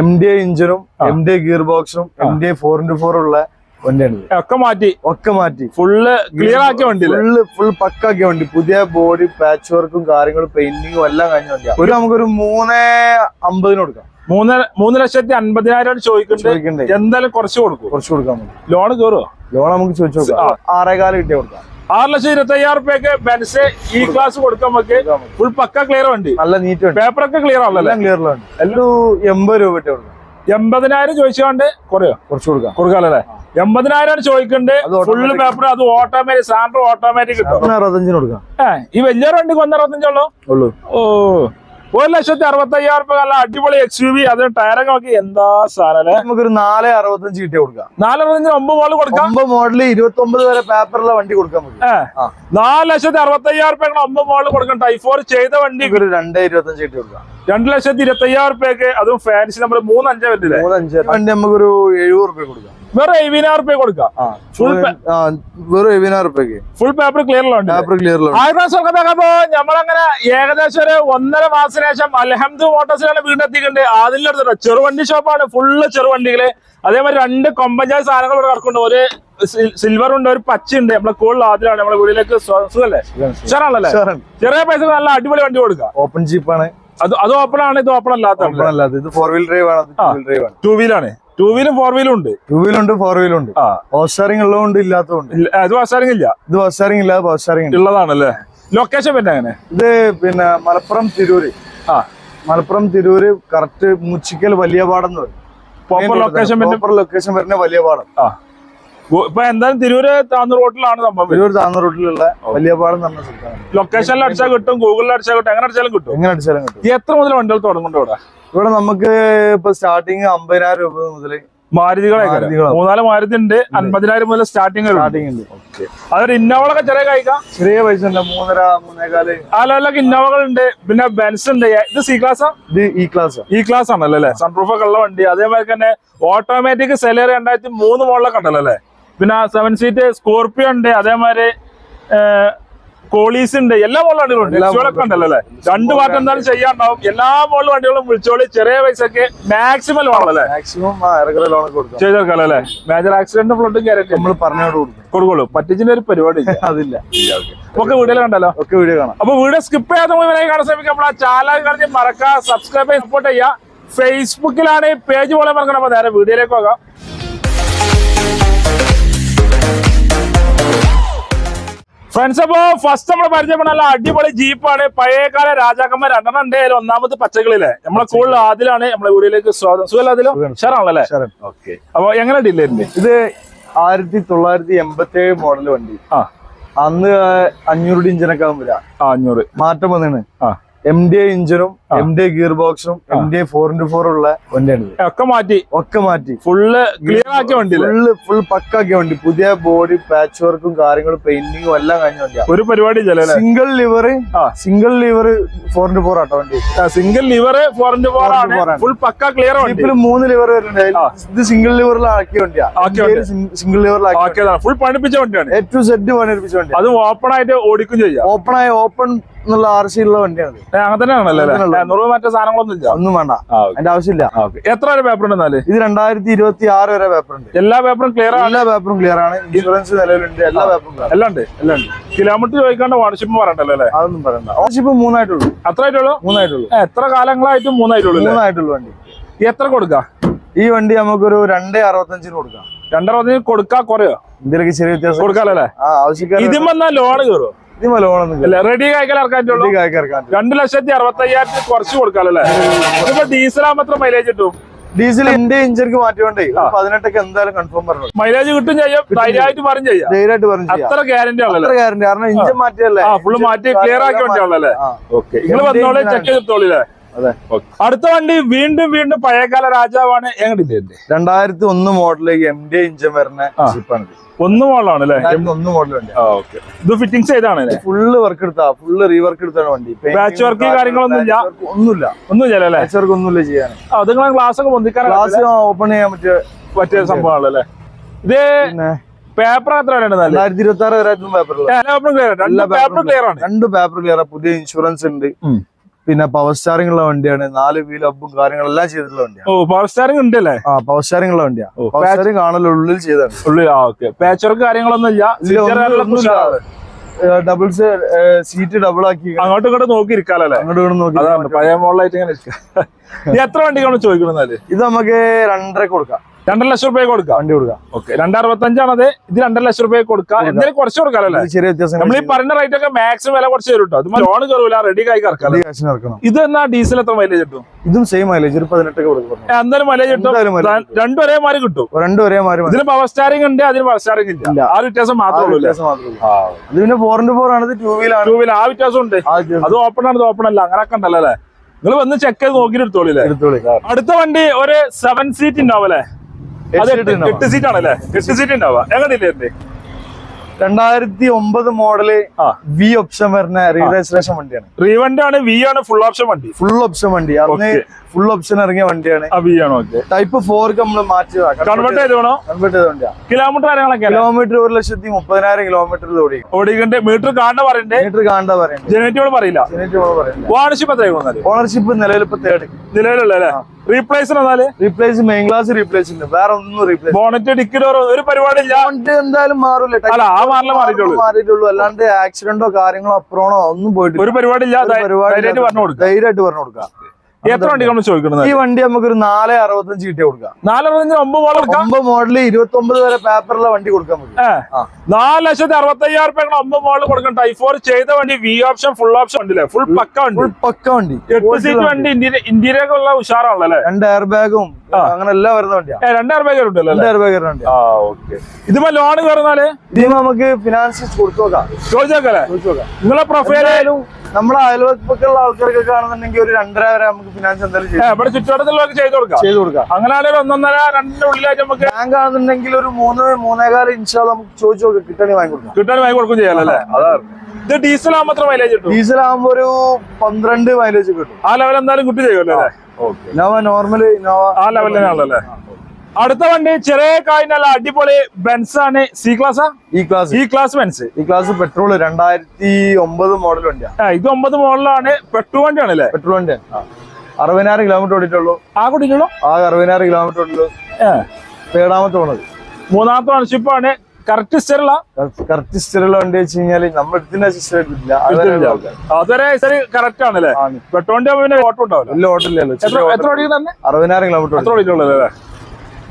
M D A ഇഞ്ചിനും M D A gear ബോക്സും M D A four into four ഉള്ള വണ്ടിയാണ്. ഒക്കെ മാറ്റി. ഒക്കെ മാറ്റി. ഫുള്ള് ക്ലിയർ ആക്കിയ വണ്ടിയില്ലേ? ഫുള്ള് ഫുൾ പക്കാക്കിയ വണ്ടി. പുതിയ ബോഡി പാച്ച് വർക്കും കാര്യങ്ങളും പെയിന്റിങ്ങും എല്ലാം കഴിഞ്ഞ വണ്ടിയാണ് ഒരു നമുക്കൊരു മൂന്ന് അമ്പതിന് കൊടുക്കാം. മൂന്ന് മൂന്ന് ലക്ഷത്തി അൻപതിനായിരം ചോദിക്കുന്നുണ്ട്. എന്തായാലും കുറച്ച് കൊടുക്കും. കുറച്ച് കൊടുക്കാൻ ലോൺ കയറുമോ ലോൺ നമുക്ക് ചോദിച്ചു ആറേകാലം കിട്ടിയ കൊടുക്കാം. ആറ് ലക്ഷം ഇരുപത്തയ്യായിരം റുപ്യക്ക് ബെൻസ് ഈ ക്ലാസ് കൊടുക്കാൻ നമുക്ക് ഫുൾ പക്ക ക്ലിയർ ഉണ്ട് നല്ല നീറ്റ് പേപ്പർ ഒക്കെ ക്ലിയർ ആണല്ലോ ക്ലിയർ എല്ലാം എൺപത് രൂപ കൊടുക്കാം. എൺപതിനായിരം ചോദിച്ചുകൊണ്ട് കുറയോ? കുറച്ച് കൊടുക്കാം. കൊടുക്കാല്ലേ എൺപതിനായിരം ചോദിക്കുന്നുണ്ട് ഫുള്ള് പേപ്പർ അത് ഓട്ടോമാറ്റിക് സാൻഡർ ഓട്ടോമാറ്റിക് കിട്ടും. അറുപത്തഞ്ചിന് കൊടുക്കാം. ഈ വലിയ വണ്ടിക്ക് ഒന്ന് അറുപത്തഞ്ചുള്ളൂ ഉള്ളൂ. ഓ. ഒരു ലക്ഷത്തി അറുപത്തി അയ്യായിരം രൂപ നല്ല അടിപൊളി എക്സ് യു വി അതിന് ടയറൊക്കെ എന്താ സാധനം നമുക്കൊരു നാല് അറുപത്തഞ്ച് കിട്ടിയ കൊടുക്കാം. നാല് അറുപത്തഞ്ച് ഒമ്പത് മോഡൽ കൊടുക്കാം. ഒമ്പത് മോഡൽ ഇരുപത്തി ഒമ്പത് വരെ പേപ്പറിലെ വണ്ടി കൊടുക്കാൻ പറ്റും. നാല് ലക്ഷത്തി അറുപത്തി അയ്യായിരം രൂപ ഒമ്പത് മോഡൽ കൊടുക്കാം ടൈഫോർ ചെയ്ത വണ്ടി ഒരു രണ്ടേ ഇരുപത്തഞ്ച് കിട്ടി കൊടുക്കാം. രണ്ട് ലക്ഷത്തി ഇരുപത്തി അയ്യായിരം രൂപയ്ക്ക് അതും ഫാൻസി നമ്മൾ മൂന്ന് വരുന്നില്ല മൂന്നഞ്ച് വണ്ടി നമുക്കൊരു എഴുപത് രൂപ കൊടുക്കാം. വെറും എഴുപതിനായിരം റുപ്യ കൊടുക്കാം. ആ Full full- ആ, വെറും എഴുപതിനായിരം റുപ്യക്ക് ഫുൾ പേപ്പർ ക്ലിയർ ഉണ്ട് പേപ്പർ ക്ലിയറിലുള്ള ആയിരം സ്വർഗത്തപ്പോ നമ്മളങ്ങനെ ഏകദേശം ഒരു ഒന്നര മാസത്തിന് ശേഷം അലഹമ്മദ് മോട്ടോഴ്സിലാണ് വീണ്ടെത്തിക്കുന്നത് അതിലെടുത്തിട്ട് ചെറുവണ്ടി ഷോപ്പാണ് ഫുള്ള് ചെറുവണ്ടികൾ. അതേമാതിരി രണ്ട് കൊമ്പഞ്ചായ സാധനങ്ങൾ ഇവിടെ കിടക്കുന്നുണ്ട്. ഒരു സിൽവർ ഉണ്ട് ഒരു പച്ച ഉണ്ട്. നമ്മളെ കൂടുതൽ ആദ്യമാണ് നമ്മളെ വീട്ടിലേക്ക് സുഖല്ലേ? ചെറിയ പൈസ നല്ല അടിപൊളി വണ്ടി കൊടുക്കാം. ഓപ്പൺ ജീപ്പാണ് അത് അത് ഓപ്പൺ ആണ് ഇത് ഓപ്പൺ അല്ലാത്ത ഇത് ഫോർ വീൽ ഡ്രൈവ് ആണ്. ടൂ വീലാണ് ടൂ വീലും ഫോർ വീലും ഉണ്ട്. ടൂ വീലുണ്ട് ഫോർ വീലുണ്ട് പവർ സ്റ്റാറിംഗ് ഉള്ളതുകൊണ്ട് ഇല്ലാത്തതുകൊണ്ട്. ഇല്ല, അത് വസാരിങ് ഇല്ല ഇത് പവർ സ്റ്റാറിംഗ് ഇല്ലാതെ പവർ സ്റ്റാറിംഗ് ഉള്ളതാണല്ലേ? ലൊക്കേഷൻ പിന്നെ അങ്ങനെ ഇത് പിന്നെ മലപ്പുറം തിരൂര്. ആ. മലപ്പുറം തിരൂര് കറക്റ്റ് മുച്ചിക്കൽ വലിയ പാടം പ്രോപ്പർ ലൊക്കേഷൻ പ്രോപ്പർ ലൊക്കേഷൻ വരുന്ന വലിയ പാടം ആ ഇപ്പൊ എന്തായാലും തിരൂര് താന്നൂർ റോട്ടിലാണ് സംഭവം തിരൂർ താന്നൂർ റോട്ടിലുള്ള വലിയ പാടം എന്ന് പറഞ്ഞ സ്ഥലത്താണ്. ലൊക്കേഷനിൽ അടിച്ചാൽ കിട്ടും ഗൂഗിളിൽ അടിച്ചാൽ കിട്ടും എങ്ങനെ അടിച്ചാലും കിട്ടും. എങ്ങനെ അടിച്ചാലും കിട്ടും. എത്ര മുതൽ വണ്ടികൾ തുടങ്ങുന്നുണ്ട് ഇവിടെ? ഇവിടെ നമുക്ക് ഇപ്പൊ സ്റ്റാർട്ടിങ് അമ്പതിനായിരം രൂപ മുതൽ മാരുതികളെ മൂന്നാൽ മാരുതി ഉണ്ട് അൻപതിനായിരം മുതൽ സ്റ്റാർട്ടിങ് സ്റ്റാർട്ടിങ് ഉണ്ട്. അതൊരു ഇന്നോവകളൊക്കെ ചെറിയ കഴിക്കാം ചെറിയ പൈസ ഉണ്ട്. മൂന്നര മൂന്നേകാൽ. അല്ല അല്ല ഇന്നോവകൾ ഉണ്ട്. പിന്നെ ബെൻസ് ഉണ്ട്. ഇത് സി ക്ലാസ് ഇത് ഇ ക്ലാസ് ഇ ക്ലാസ് ആണല്ലോ അല്ലേ? സൺപ്രൂഫ് ഒക്കെ ഉള്ള വണ്ടി. അതേപോലെ തന്നെ ഓട്ടോമാറ്റിക് സെലർ രണ്ടായിരത്തി മൂന്ന് മോളിലൊക്കെ ഉണ്ടല്ലോ അല്ലേ? പിന്നെ സെവൻ സീറ്റ് സ്കോർപ്പിയോ ഉണ്ട്. അതേമാതിരി കോളീസ് ഉണ്ട് എല്ലാ മോളിലും വണ്ടികളും ഉണ്ട്. എക്സുകളൊക്കെ ഉണ്ടല്ലോ അല്ലേ? രണ്ട് പാർട്ട് എന്തായാലും ചെയ്യാണ്ടാവും എല്ലാ മോളിലും വണ്ടികളും വിളിച്ചോളി. ചെറിയ പൈസക്ക് മാക്സിമം ലോൺ അല്ലേ? മാക്സിമം ലോണൊക്കെ കൊടുക്കാം. ചെയ്തെടുക്കാം അല്ലേ? മേജർ ആക്സിഡന്റ് ഫ്ലോട്ടും ഗ്യാരണ്ടി നമ്മൾ പറഞ്ഞു കൊടുക്കും. കൊടുക്കുള്ളൂ. പറ്റിച്ചിന്റെ ഒരു പരിപാടി. അതില്ല. ഒക്കെ വീഡിയോ കണ്ടല്ലോ? ഒക്കെ വീഡിയോ കാണാം. അപ്പൊ വീഡിയോ സ്കിപ്പ് ചെയ്യാതെ മുഴുവനായി കാണാൻ ശ്രമിക്കാം. നമ്മളെ ചാനൽ കളിച്ച് മറക്കാം സബ്സ്ക്രൈബ് ചെയ്യാം സപ്പോർട്ട് ചെയ്യുക. ഫേസ്ബുക്കിലാണ് ഈ പേജ് പോലെ മറക്കണം. അപ്പൊ നേരെ വീഡിയോയിലേക്ക് പോകാം. ഫ്രണ്ട്സ് അപ്പോ ഫസ്റ്റ് നമ്മൾ പരിചയപ്പെടുന്ന നല്ല അടിപൊളി ജീപ്പാണ് പഴയകാല രാജാക്കന്മാർ രണ്ടെണ്ണം ഉണ്ട്. അതിൽ ഒന്നാമത് പച്ചകളിലെ. നമ്മളെ കൂടുതൽ ആദ്യമാണ് നമ്മളെ വീഡിയോയിലേക്ക് സ്വാഗതം. സുഖം ഷെറാണല്ലേ ഓക്കെ അപ്പൊ എങ്ങനെ ഡില്ലേ ഇത് ആയിരത്തി തൊള്ളായിരത്തി എൺപത്തി ഏഴ് മോഡൽ വണ്ടി. ആ. അന്ന് അഞ്ഞൂറ് ഇഞ്ചിനൊക്കെ ആകുമ്പോഴാ ആ അഞ്ഞൂറ്. മാറ്റം വന്നാണ്. ആ. എം ഡി ഇഞ്ചിനും എം ഡി ഗിയർ ബോക്സും M D four into four ഉള്ള വണ്ടിയാണ്. ഒക്കെ മാറ്റി. ഒക്കെ മാറ്റി. ഫുള്ള് ക്ലിയർ ആക്കിയ വണ്ടി ഫുള്ള് ഫുൾ പക്കാക്കിയ വണ്ടി. പുതിയ ബോഡി പാച്ച് വർക്കും കാര്യങ്ങളും പെയിന്റിങ്ങും എല്ലാം കഴിഞ്ഞ വണ്ടിയാണ് ഒരു പരിപാടി single lever. Single lever four into four auto വണ്ടി. Single lever four into four ആണ്. 4x4 ആണ്. ഫുൾ പക്ക ക്ലിയർ ഇപ്പോഴും മൂന്ന് ലിവർ വരുന്നുണ്ട്. ആ. ഇത് സിംഗിൾ ലിവറിൽ ആക്കിയ വണ്ടിയാണ്. സിംഗിൾ ലിവറിൽ ആക്കിയതാണ്. ഫുൾ പണിപ്പിച്ച വണ്ടിയാണ്. എ ടു സെഡ് പണിപ്പിച്ച വണ്ടി അത് ഓപ്പൺ ആയിട്ട് ഓടിക്കും ചെയ്യാം. ഓപ്പൺ ആയ ഓപ്പൺ എന്നുള്ള ആർ സി ഉള്ള വണ്ടിയാണ്. അങ്ങനെ തന്നെയാണല്ലേ. നൂറ് മറ്റേ സാധനങ്ങളൊന്നും ഇല്ല. ഒന്നും വേണ്ട. അതിന്റെ ആവശ്യമില്ല. എത്ര വരെ പേപ്പർ ഉണ്ട് എന്നാൽ? ഇത് രണ്ടായിരത്തി ഇരുപത്തി ആറ് വരെ പേപ്പർ ഉണ്ട്. എല്ലാ പേപ്പറും ക്ലിയർ ആണ്? എല്ലാ പേപ്പറും ക്ലിയർ ആണ്. ഇൻഷുറൻസ് നിലവിലുണ്ട്. എല്ലാ പേപ്പറും എല്ലാം ഉണ്ട് എല്ലാം ഉണ്ട് കിലോമീറ്റർ ചോദിക്കാണ്ട് വാണിഷിപ്പ് പറയണ്ടല്ലോ അല്ലേ? അതൊന്നും പറയണ്ട. ഓണർഷിപ്പ് മൂന്നായിട്ടുള്ളൂ. അത്ര ആയിട്ടുള്ളൂ മൂന്നായിട്ടുള്ളൂ എത്ര കാലങ്ങളായിട്ടും മൂന്നായിട്ടുള്ളൂ മൂന്നായിട്ടുള്ളൂ വണ്ടി. എത്ര കൊടുക്ക? ഈ വണ്ടി നമുക്കൊരു രണ്ടേ അറുപത്തഞ്ചിന് കൊടുക്കാം. രണ്ടറുപത്തഞ്ചിന് കൊടുക്കാ കുറയോ? എന്തെങ്കിലും ചെറിയ വ്യത്യാസം. കൊടുക്കാല്ലേ ആ ആവശ്യക്കാർ ഇതും വന്നാ ലോൺ കയറുമോ ഇതിമ ലോണൊന്നും റെഡി കായ്ക്കാൻ ഇറക്കാറ്റുള്ളൂ രണ്ട് ലക്ഷത്തി അറുപത്തി അയ്യായിരത്തി കുറച്ച് കൊടുക്കാല്ലേ ഇതിപ്പോ ഡീസൽ എത്ര മൈലേജ് കിട്ടും? ഡീസൽ എന്റെ ഇഞ്ചർക്ക് മാറ്റിയോണ്ടേ പതിനെട്ടൊക്കെ എന്തായാലും കൺഫേം പറഞ്ഞു മൈലേജ് കിട്ടും ചെയ്യാം ധൈര്യമായിട്ട് പറയും ചെയ്യാം. ധൈര്യമായിട്ട് പറഞ്ഞു ചെയ്യാം. അത്ര ഗ്യാരണ്ടി ആണല്ലേ അത്ര ഗ്യാരണ്ടി കാരണം ഇഞ്ചൻ മാറ്റിയല്ലേ? ഫുള്ള് മാറ്റി ക്ലിയർ ആക്കി വേണ്ടിയാണല്ലേ. ഓക്കെ നിങ്ങൾ വന്നോളെ ചെക്ക് ചെയ്തോളില്ലേ അടുത്ത വണ്ടി വീണ്ടും വീണ്ടും പഴയകാല രാജാവാണ് എങ്ങോട്ടില്ലേ രണ്ടായിരത്തി ഒന്ന് മോഡലിലേക്ക് എം ഡി ഇഞ്ചൻ വരുന്ന. ഷിപ്പാണ് ഒന്ന് മോഡലാണ് അല്ലേ? ഒന്ന് മോഡൽ വണ്ടി ഓക്കെ ഇത് ഫിറ്റിംഗ് ചെയ്താണ് ഫുള്ള് വർക്ക് എടുത്താ ഫുള്ള് റീവർക്ക് എടുത്താണ് വണ്ടി. ബാച്ച് വർക്ക് കാര്യങ്ങളൊന്നും ഇല്ല? ഒന്നുമില്ല. ഒന്നും അല്ലേ? പാച്ച് വർക്ക് ഒന്നുമില്ല ചെയ്യാൻ. അത് ഗ്ലാസ് ഒക്കെ പൊന്തിക്കാൻ ഗ്ലാസ് ഓപ്പൺ ചെയ്യാൻ പറ്റിയ പറ്റിയ സംഭവമാണല്ലേ ഇത് പേപ്പർ എത്ര രണ്ടായിരത്തി ഇരുപത്തി ആറ് പേപ്പർ ക്ലിയർ ആണ്. രണ്ട് പേപ്പർ ക്ലിയർ ആണ് രണ്ട് പേപ്പർ ക്ലിയർ പുതിയ ഇൻഷുറൻസ് ഉണ്ട്. പിന്നെ പവർ സ്റ്റാറിംഗ് ഉള്ള വണ്ടിയാണ്. നാല് വീൽ അപ്പും കാര്യങ്ങളെല്ലാം ചെയ്തിട്ടുള്ള വണ്ടിയാണ്. ഓ പവർ സ്റ്റാറിംഗ് ഉണ്ട് അല്ലേ? ആ പവർ സ്റ്റാറിംഗ് ഉള്ള വണ്ടിയാണ് പവർ സ്റ്റാറിംഗ് കാണല്ലോ ഉള്ളിൽ ചെയ്താണ് ഉള്ളിൽ ആ ഓക്കെ കാര്യങ്ങളൊന്നും ഇല്ല. ഡബിൾ സീറ്റ് ഡബിൾ ആക്കി അങ്ങോട്ട് ഇങ്ങോട്ട് നോക്കി ഇരിക്കാലേ അല്ലേ? അങ്ങോട്ട് ഇങ്ങോട്ട് നോക്കി അതാണ് പഴയ മോളിലായിട്ട് ഇങ്ങനെ ഇരിക്കാം. എത്ര വണ്ടികളാണ് ചോദിക്കണെന്നാൽ ഇത് നമുക്ക് രണ്ടര കൊടുക്കാം. രണ്ടര ലക്ഷം റുപ്യ കൊടുക്കാം. വണ്ടി കൊടുക്കാം. ഓക്കെ രണ്ടറുപത്തി അഞ്ചാണത് ഇത് രണ്ടര ലക്ഷം റുപ്യ കൊടുക്കാം. എന്തായാലും കുറച്ച് കൊടുക്കാമല്ലേ ചെറിയ വ്യത്യാസം നമ്മൾ ഈ പറഞ്ഞ റേറ്റ് ഒക്കെ മാക്സിമം വില കുറച്ച് തരും കേട്ടോ അത് ലോൺ കയറൂല റെഡി ആയി കറക്കാം ഇത് എന്നാ ഡീസൽ എത്ര മൈലേജ് കിട്ടും? ഇതും സെയിം മൈലേജ് ഒരു പതിനെട്ടൊക്കെ കൊടുക്കും. എന്തായാലും മൈലേജ് കിട്ടും. രണ്ടു ഒരേ മാറി കിട്ടും. രണ്ടും ഒരേ മാറി ഇതിന് പവർ സ്റ്റാറിംഗ് ഉണ്ട് അതിന് പവർ സ്റ്റാറിംഗ് ഇല്ല. ആ വ്യത്യാസം മാത്രമേ അത് പിന്നെ ഫോർ ഇന്റു ഫോർ ആണ്. ടൂ വീലാണ് ടൂ വീലർ ആ വ്യത്യാസം ഉണ്ട്. അത് ഓപ്പൺ ആണ് ഓപ്പൺ അല്ല. അങ്ങനൊക്കെ ഉണ്ടല്ലോ അല്ലേ? നിങ്ങൾ വന്ന് ചെക്ക് ചെയ്ത് നോക്കിയിട്ട് എടുത്തോളില്ലേ എടുത്തോളി. അടുത്ത വണ്ടി ഒരു സെവൻ സീറ്റ് ഉണ്ടാവും അല്ലേ? അത് എട്ട് സീറ്റ് ആണല്ലേ? എട്ട് സീറ്റ് ഉണ്ടാവുക എങ്ങനെയില്ലേ രണ്ടായിരത്തി ഒമ്പത് മോഡൽ. വി ഓപ്ഷൻ വരുന്ന റീരജിസ്ട്രേഷൻ വണ്ടിയാണ്. റീവന്റ് ആണ് വി ആണ് ഫുൾ ഓപ്ഷൻ വണ്ടി. ഫുൾ ഓപ്ഷൻ വണ്ടി. അന്ന്. ഫുൾ ഓപ്ഷൻ ഇറങ്ങിയ വണ്ടിയാണ്. ടൈപ്പ് ഫോർക്ക് നമ്മൾ മാറ്റി കൺവേർട്ട് ചെയ്ത് വേണോ കൺവേർട്ട് ചെയ്ത വണ്ടിയാണ് കിലോമീറ്റർ കാര്യങ്ങളൊക്കെ കിലോമീറ്റർ ഒരു ലക്ഷത്തി മുപ്പതിനായിരം കിലോമീറ്റർ ഓടി ഓടിക്കണ്ട്. മീറ്റർ കാണണ്ട പറയണ്ടേ? മീറ്റർ കാണാൻ പറയണ്ട? ജനറേറ്റോട് പറയില്ല. ഓണർഷിപ്പ് വാണിഷിപ്പ് എത്ര വന്നാൽ ഓണർഷിപ്പ് നിലവിൽ ഇപ്പൊ തേർഡ് നിലവിലുള്ള അല്ലേ റീപ്ലേസ് എന്നാൽ റീപ്ലേസ് മെയിൻ ക്ലാസ് റീപ്ലേസ് ഉണ്ട്. വേറെ ഒന്നും റീപ്ലേസ് ബോണറ്റ് ഡിക്കിലോ ഒരു പരിപാടി എന്തായാലും മാറില്ല മാറിയിട്ടുള്ളൂ. അല്ലാണ്ട് ആക്സിഡന്റോ കാര്യങ്ങളോ അപ്രോണോ ഒന്നും പോയിട്ടില്ല. ഒരു പരിപാടി ധൈര്യമായിട്ട് പറഞ്ഞു കൊടുക്കാം. എത്ര വണ്ടി നമ്മൾ ചോദിക്കുന്നത് ഈ വണ്ടി നമുക്ക് ഒരു നാല് അറുപത്തഞ്ച് കിട്ടിയ കൊടുക്കാം. നാല് അറുപത്തഞ്ച് ഒമ്പത് മോഡൽ ഒമ്പത് മോഡൽ ഇരുപത്തി ഒമ്പത് വരെ പേപ്പറുള്ള വണ്ടി കൊടുക്കാൻ പറ്റും. നാല് ലക്ഷത്തി അറുപത്തി അയ്യായിരം റുപ്യ ഒമ്പത് മോഡൽ കൊടുക്കണം ടൈഫോർ ചെയ്ത വണ്ടി വി ഓപ്ഷൻ ഫുൾ ഓപ്ഷൻ ഉണ്ടല്ലേ? ഫുൾ പക്ക വണ്ടി. ഫുൾ പക്ക വണ്ടി. എട്ട് സീറ്റ് വണ്ടി ഇന്ത്യയിലെ ഇന്ത്യയിലേക്ക് ഉള്ള ഉഷാറാണല്ലോ അല്ലേ? രണ്ട് എയർ ബാഗും അങ്ങനെ എല്ലാം വരുന്ന വണ്ടിയാണ് രണ്ട് എയർ ബാഗ് ഉണ്ടല്ലോ രണ്ട് എയർ ബാഗ് വരുന്നുണ്ട് ആ ഓക്കെ ഇതിപ്പോ ലോൺ കയറുന്നാൽ ഇതിന് നമുക്ക് ഫിനാൻസ് കൊടുത്തു നോക്കാം. ചോദിച്ചോക്കാം ചോദിച്ചു നോക്കാം. നിങ്ങളെ പ്രൊഫൈൽ എന്തായാലും നമ്മളെ അയൽവക്കുള്ള ആൾക്കാർക്ക് ആണെന്നുണ്ടെങ്കിൽ ഒരു രണ്ടര വരെ നമുക്ക് ഫിനാൻസ് എന്തായാലും ഇവിടെ ചുറ്റുവട്ടത്തിലുള്ളവർക്ക് ചെയ്ത് കൊടുക്കാം. ചെയ്ത് കൊടുക്കാം. അങ്ങനെയാണെങ്കിൽ ഒരു ഒന്നൊന്നര രണ്ടിന്റെ ഉള്ളിലായിട്ട് നമുക്ക് ബാങ്ക് ആണെന്നുണ്ടെങ്കിൽ ഒരു മൂന്ന് മൂന്നേകാല ഇൻഷാ നമുക്ക് ചോദിച്ചു നോക്കാം. കിട്ടണി വാങ്ങി കൊടുക്കാം. കിട്ടണി വാങ്ങി കൊടുക്കും ചെയ്യാലോ അല്ലേ? അതാണ്. ഇത് ഡീസൽ ആകുമ്പോൾ എത്ര മൈലേജ് കിട്ടും? ഡീസൽ ആകുമ്പോൾ ഒരു പന്ത്രണ്ട് മൈലേജ് കിട്ടും. ആ ലെവൽ എന്തായാലും കിട്ടി ചെയ്യുമല്ലോ ഓക്കെ. Innova normal Innova. ആ ലെവലിനാണല്ലേ അല്ലേ? അടുത്ത വണ്ടി ചെറിയ കായിനല്ല അടിപൊളി ബെൻസ് ആണ്. C class E class E class Benz E class petrol രണ്ടായിരത്തി ഒമ്പത് മോഡൽ വണ്ടിയാണ് ഇത് ഒമ്പത് മോഡലാണ് പെട്രോൾ വണ്ടിയാണ് അല്ലേ? പെട്രോൾ വണ്ടിയാണ് അറുപതിനായിരം കിലോമീറ്റർ ഓടിയിട്ടുള്ളൂ. ആ കുട്ടിക്കുള്ളൂ ആ അറുപതിനായിരം കിലോമീറ്റർ ഓടിയുള്ളൂ ഏഴാമത്തെ പോണത് മൂന്നാമത്തെ ഓണർഷിപ്പാണ് കറക്റ്റ് സ്റ്റെറുള്ള കറക്റ്റ് സ്റ്റീലുള്ള വണ്ടി വെച്ച് കഴിഞ്ഞാൽ നമ്മൾ എടുത്തിന്റെ സിസ്റ്റർ എടുത്തില്ല അതുവരെ കറക്റ്റ് ആണല്ലേ ആണ്. പെട്രോളിന്റെ പിന്നെ ഓട്ടം ഉണ്ടാവില്ല. ഓട്ടോ ഇല്ലല്ലോ എത്ര ഓടിക്കുന്നത് അറുപതിനായിരം കിലോമീറ്റർ എത്ര ഓടിയിട്ടുള്ളത് അല്ലേ?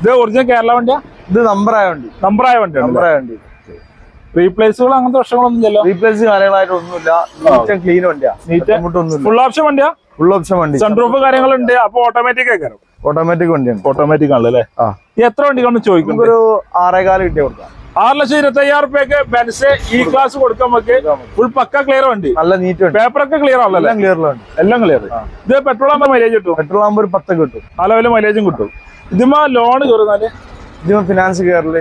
ഇത് ഒറിജിനൽ കേരള വണ്ടിയാ? ഇത് നമ്പറായ വണ്ടി. നമ്പറായ വണ്ടി നമ്പറായ വണ്ടി. റീപ്ലേസുകൾ അങ്ങനത്തെ പ്രശ്നങ്ങളൊന്നും ഇല്ലല്ലോ? റീപ്ലേസ് കാര്യങ്ങളായിട്ട് ഒന്നുമില്ല. നീറ്റ് ക്ലീൻ വണ്ടിയാ. ഫുൾ ഓപ്ഷൻ വണ്ടിയാ? ഫുൾ ഓപ്ഷൻ വണ്ടി. സൺറൂഫ് കാര്യങ്ങളുണ്ട്. അപ്പൊ ഓട്ടോമാറ്റിക് ആയിരിക്കും ഓട്ടോമാറ്റിക് വണ്ടിയാണ്. ഓട്ടോമാറ്റിക് ആണല്ലേ? എത്ര വണ്ടിക്കാണ് ചോദിക്കുന്നത്? ഒരു ആറേകാൽ കിട്ടിയ കൊടുക്കാം. ആറ് ലക്ഷം ഇരുപത്തയ്യായിരം റുപ്യക്ക് ബെൻസ് ഈ ക്ലാസ് കൊടുക്കാൻ നമുക്ക് ഫുൾ പക്ക ക്ലിയർ ഉണ്ട് നല്ല നീറ്റ് പേപ്പർ പേപ്പറൊക്കെ ക്ലിയർ ആണല്ലോ എല്ലാം ക്ലിയർ എല്ലാം ക്ലിയർ ഇത് പെട്രോൾ ആകുമ്പോൾ മൈലേജ് കിട്ടും? പെട്രോൾ ആകുമ്പോൾ ഒരു പത്തൊക്കെ കിട്ടും. നല്ല ലെവൽ മൈലേജും കിട്ടും. ഇതുമാ ലോൺ കയറുന്നാൽ ഇതിന് ഫിനാൻസ് കയറൽ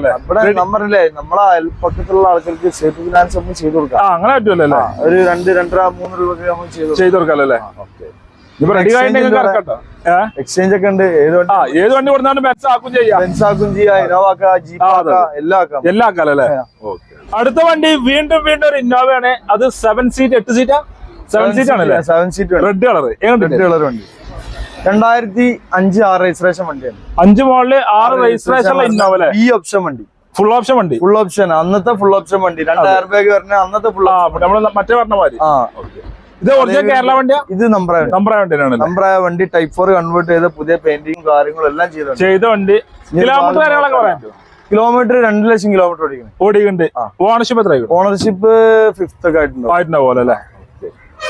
അല്ലേ? ഇവിടെ നമ്മളില്ലേ നമ്മളെ അയൽപ്പക്കത്തുള്ള ആൾക്കാർക്ക് സേഫ് ഫിനാൻസ് നമുക്ക് ചെയ്ത് കൊടുക്കാം. അങ്ങനെ പറ്റുമല്ലോ അല്ലേ ഒരു രണ്ട് രണ്ടര മൂന്ന് രൂപ ചെയ്തു കൊടുക്കാം. അല്ലേ ഇപ്പൊ റെഡി എക്സ്ചേഞ്ച് ഒക്കെ ഉണ്ട്. ഏത് വണ്ടി ആ ഏത് വണ്ടി കൊടുത്താലും ബെൻസ് ആക്കും ചെയ്യാം. ബെൻസ് ആക്കും ചെയ്യാം. ഇനോവ ആക്കാം ജീപ്പ് ആക്കാം എല്ലാം ആക്കാം. എല്ലാം അല്ലേ? അടുത്ത വണ്ടി വീണ്ടും വീണ്ടും ഒരു ഇന്നോവ ആണ്. അത് സെവൻ സീറ്റ് എട്ട് സീറ്റാ സെവൻ സീറ്റ് ആണല്ലേ? സെവൻ സീറ്റ് വണ്ടി. റെഡ് കളർ റെഡ് കളർ വണ്ടി. രണ്ടായിരത്തി അഞ്ച് ആറ് രജിസ്ട്രേഷൻ വണ്ടിയാണ്. അഞ്ച് മോളിൽ ആറ് രജിസ്ട്രേഷൻ ഇന്നോവ അല്ലേ? ഈ ഓപ്ഷൻ വണ്ടി. ഫുൾ ഓപ്ഷൻ വണ്ടി. ഫുൾ ഓപ്ഷൻ അന്നത്തെ ഫുൾ ഓപ്ഷൻ വണ്ടി. രണ്ട് എയർ ബാഗ് പറഞ്ഞ അന്നത്തെ ഫുൾ ആ നമ്മൾ മറ്റേ പറഞ്ഞ മാതിരി. ആ. ഇത് ഒറിജിനൽ കേരള വണ്ടിയാ? ഇത് നമ്പറായ വണ്ടി. നമ്പർ വണ്ടിയാണല്ലേ നമ്പറായ വണ്ടി ടൈപ്പ് ഫോർ കൺവേർട്ട് ചെയ്ത പുതിയ പെയിന്റിങ്ങും കാര്യങ്ങളും എല്ലാം ചെയ്തിട്ടുണ്ട് ചെയ്ത വണ്ടി. കിലോമീറ്റർ കാര്യങ്ങളൊക്കെ പറയാൻ കിലോമീറ്റർ രണ്ട് ലക്ഷം കിലോമീറ്റർ ഓടിക്കണം. ഓടിയുണ്ട് ഓണർഷിപ്പ് എത്ര ഓണർഷിപ്പ് ഫിഫ്ത്ത് ഒക്കെ ആയിട്ടുണ്ടോ. ആയിട്ടുണ്ടാവും പോലെ അല്ലേ?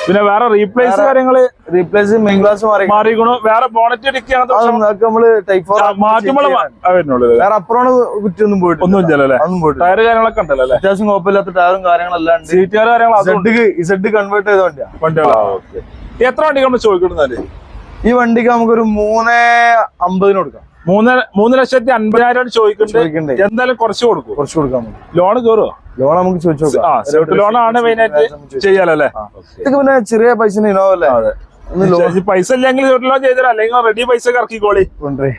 പിന്നെ വേറെ റീപ്ലേസ് കാര്യങ്ങൾ റീപ്ലേസ് മെയിൻ ഗ്ലാസ് മാറി മാറിക്കണു. വേറെ ബോണറ്റ് നമ്മൾ മാറ്റുമ്പോൾ വേറെ അപ്പുറമാണ് കുറ്റൊന്നും പോയിട്ട് ഒന്നും ഇല്ലല്ലോ ടയർ കാര്യങ്ങളൊക്കെ ഉണ്ടല്ലോ അല്ലേ? അത്യാവശ്യം കുഴപ്പമില്ലാത്ത ടയറും കാര്യങ്ങളെല്ലാം സീറ്റുകാർ കാര്യങ്ങൾ കൺവേർട്ട് ചെയ്ത വണ്ടിയാണ് എത്ര വണ്ടി നമ്മൾ ചോദിക്കുന്നത് ഈ വണ്ടിക്ക് നമുക്കൊരു മൂന്ന് അമ്പതിന് കൊടുക്കാം. മൂന്ന് മൂന്ന് ലക്ഷത്തി അൻപതിനായിരം ചോദിക്കുന്നുണ്ട്. എന്തായാലും കുറച്ച് കൊടുക്കും. കുറച്ച് കൊടുക്കാൻ മതി ലോൺ കയറുമോ ലോൺ നമുക്ക് ചോദിച്ചു ലോണാണ് മെയിൻ ആയിട്ട് ചെയ്യാലല്ലേ? ഇതൊക്കെ പിന്നെ ചെറിയ പൈസ ഇനോവ അല്ലേ? പൈസ ഇല്ലെങ്കിൽ ചെയ്തരാ അല്ലെങ്കിൽ റെഡി പൈസ ഇറക്കിക്കോളി.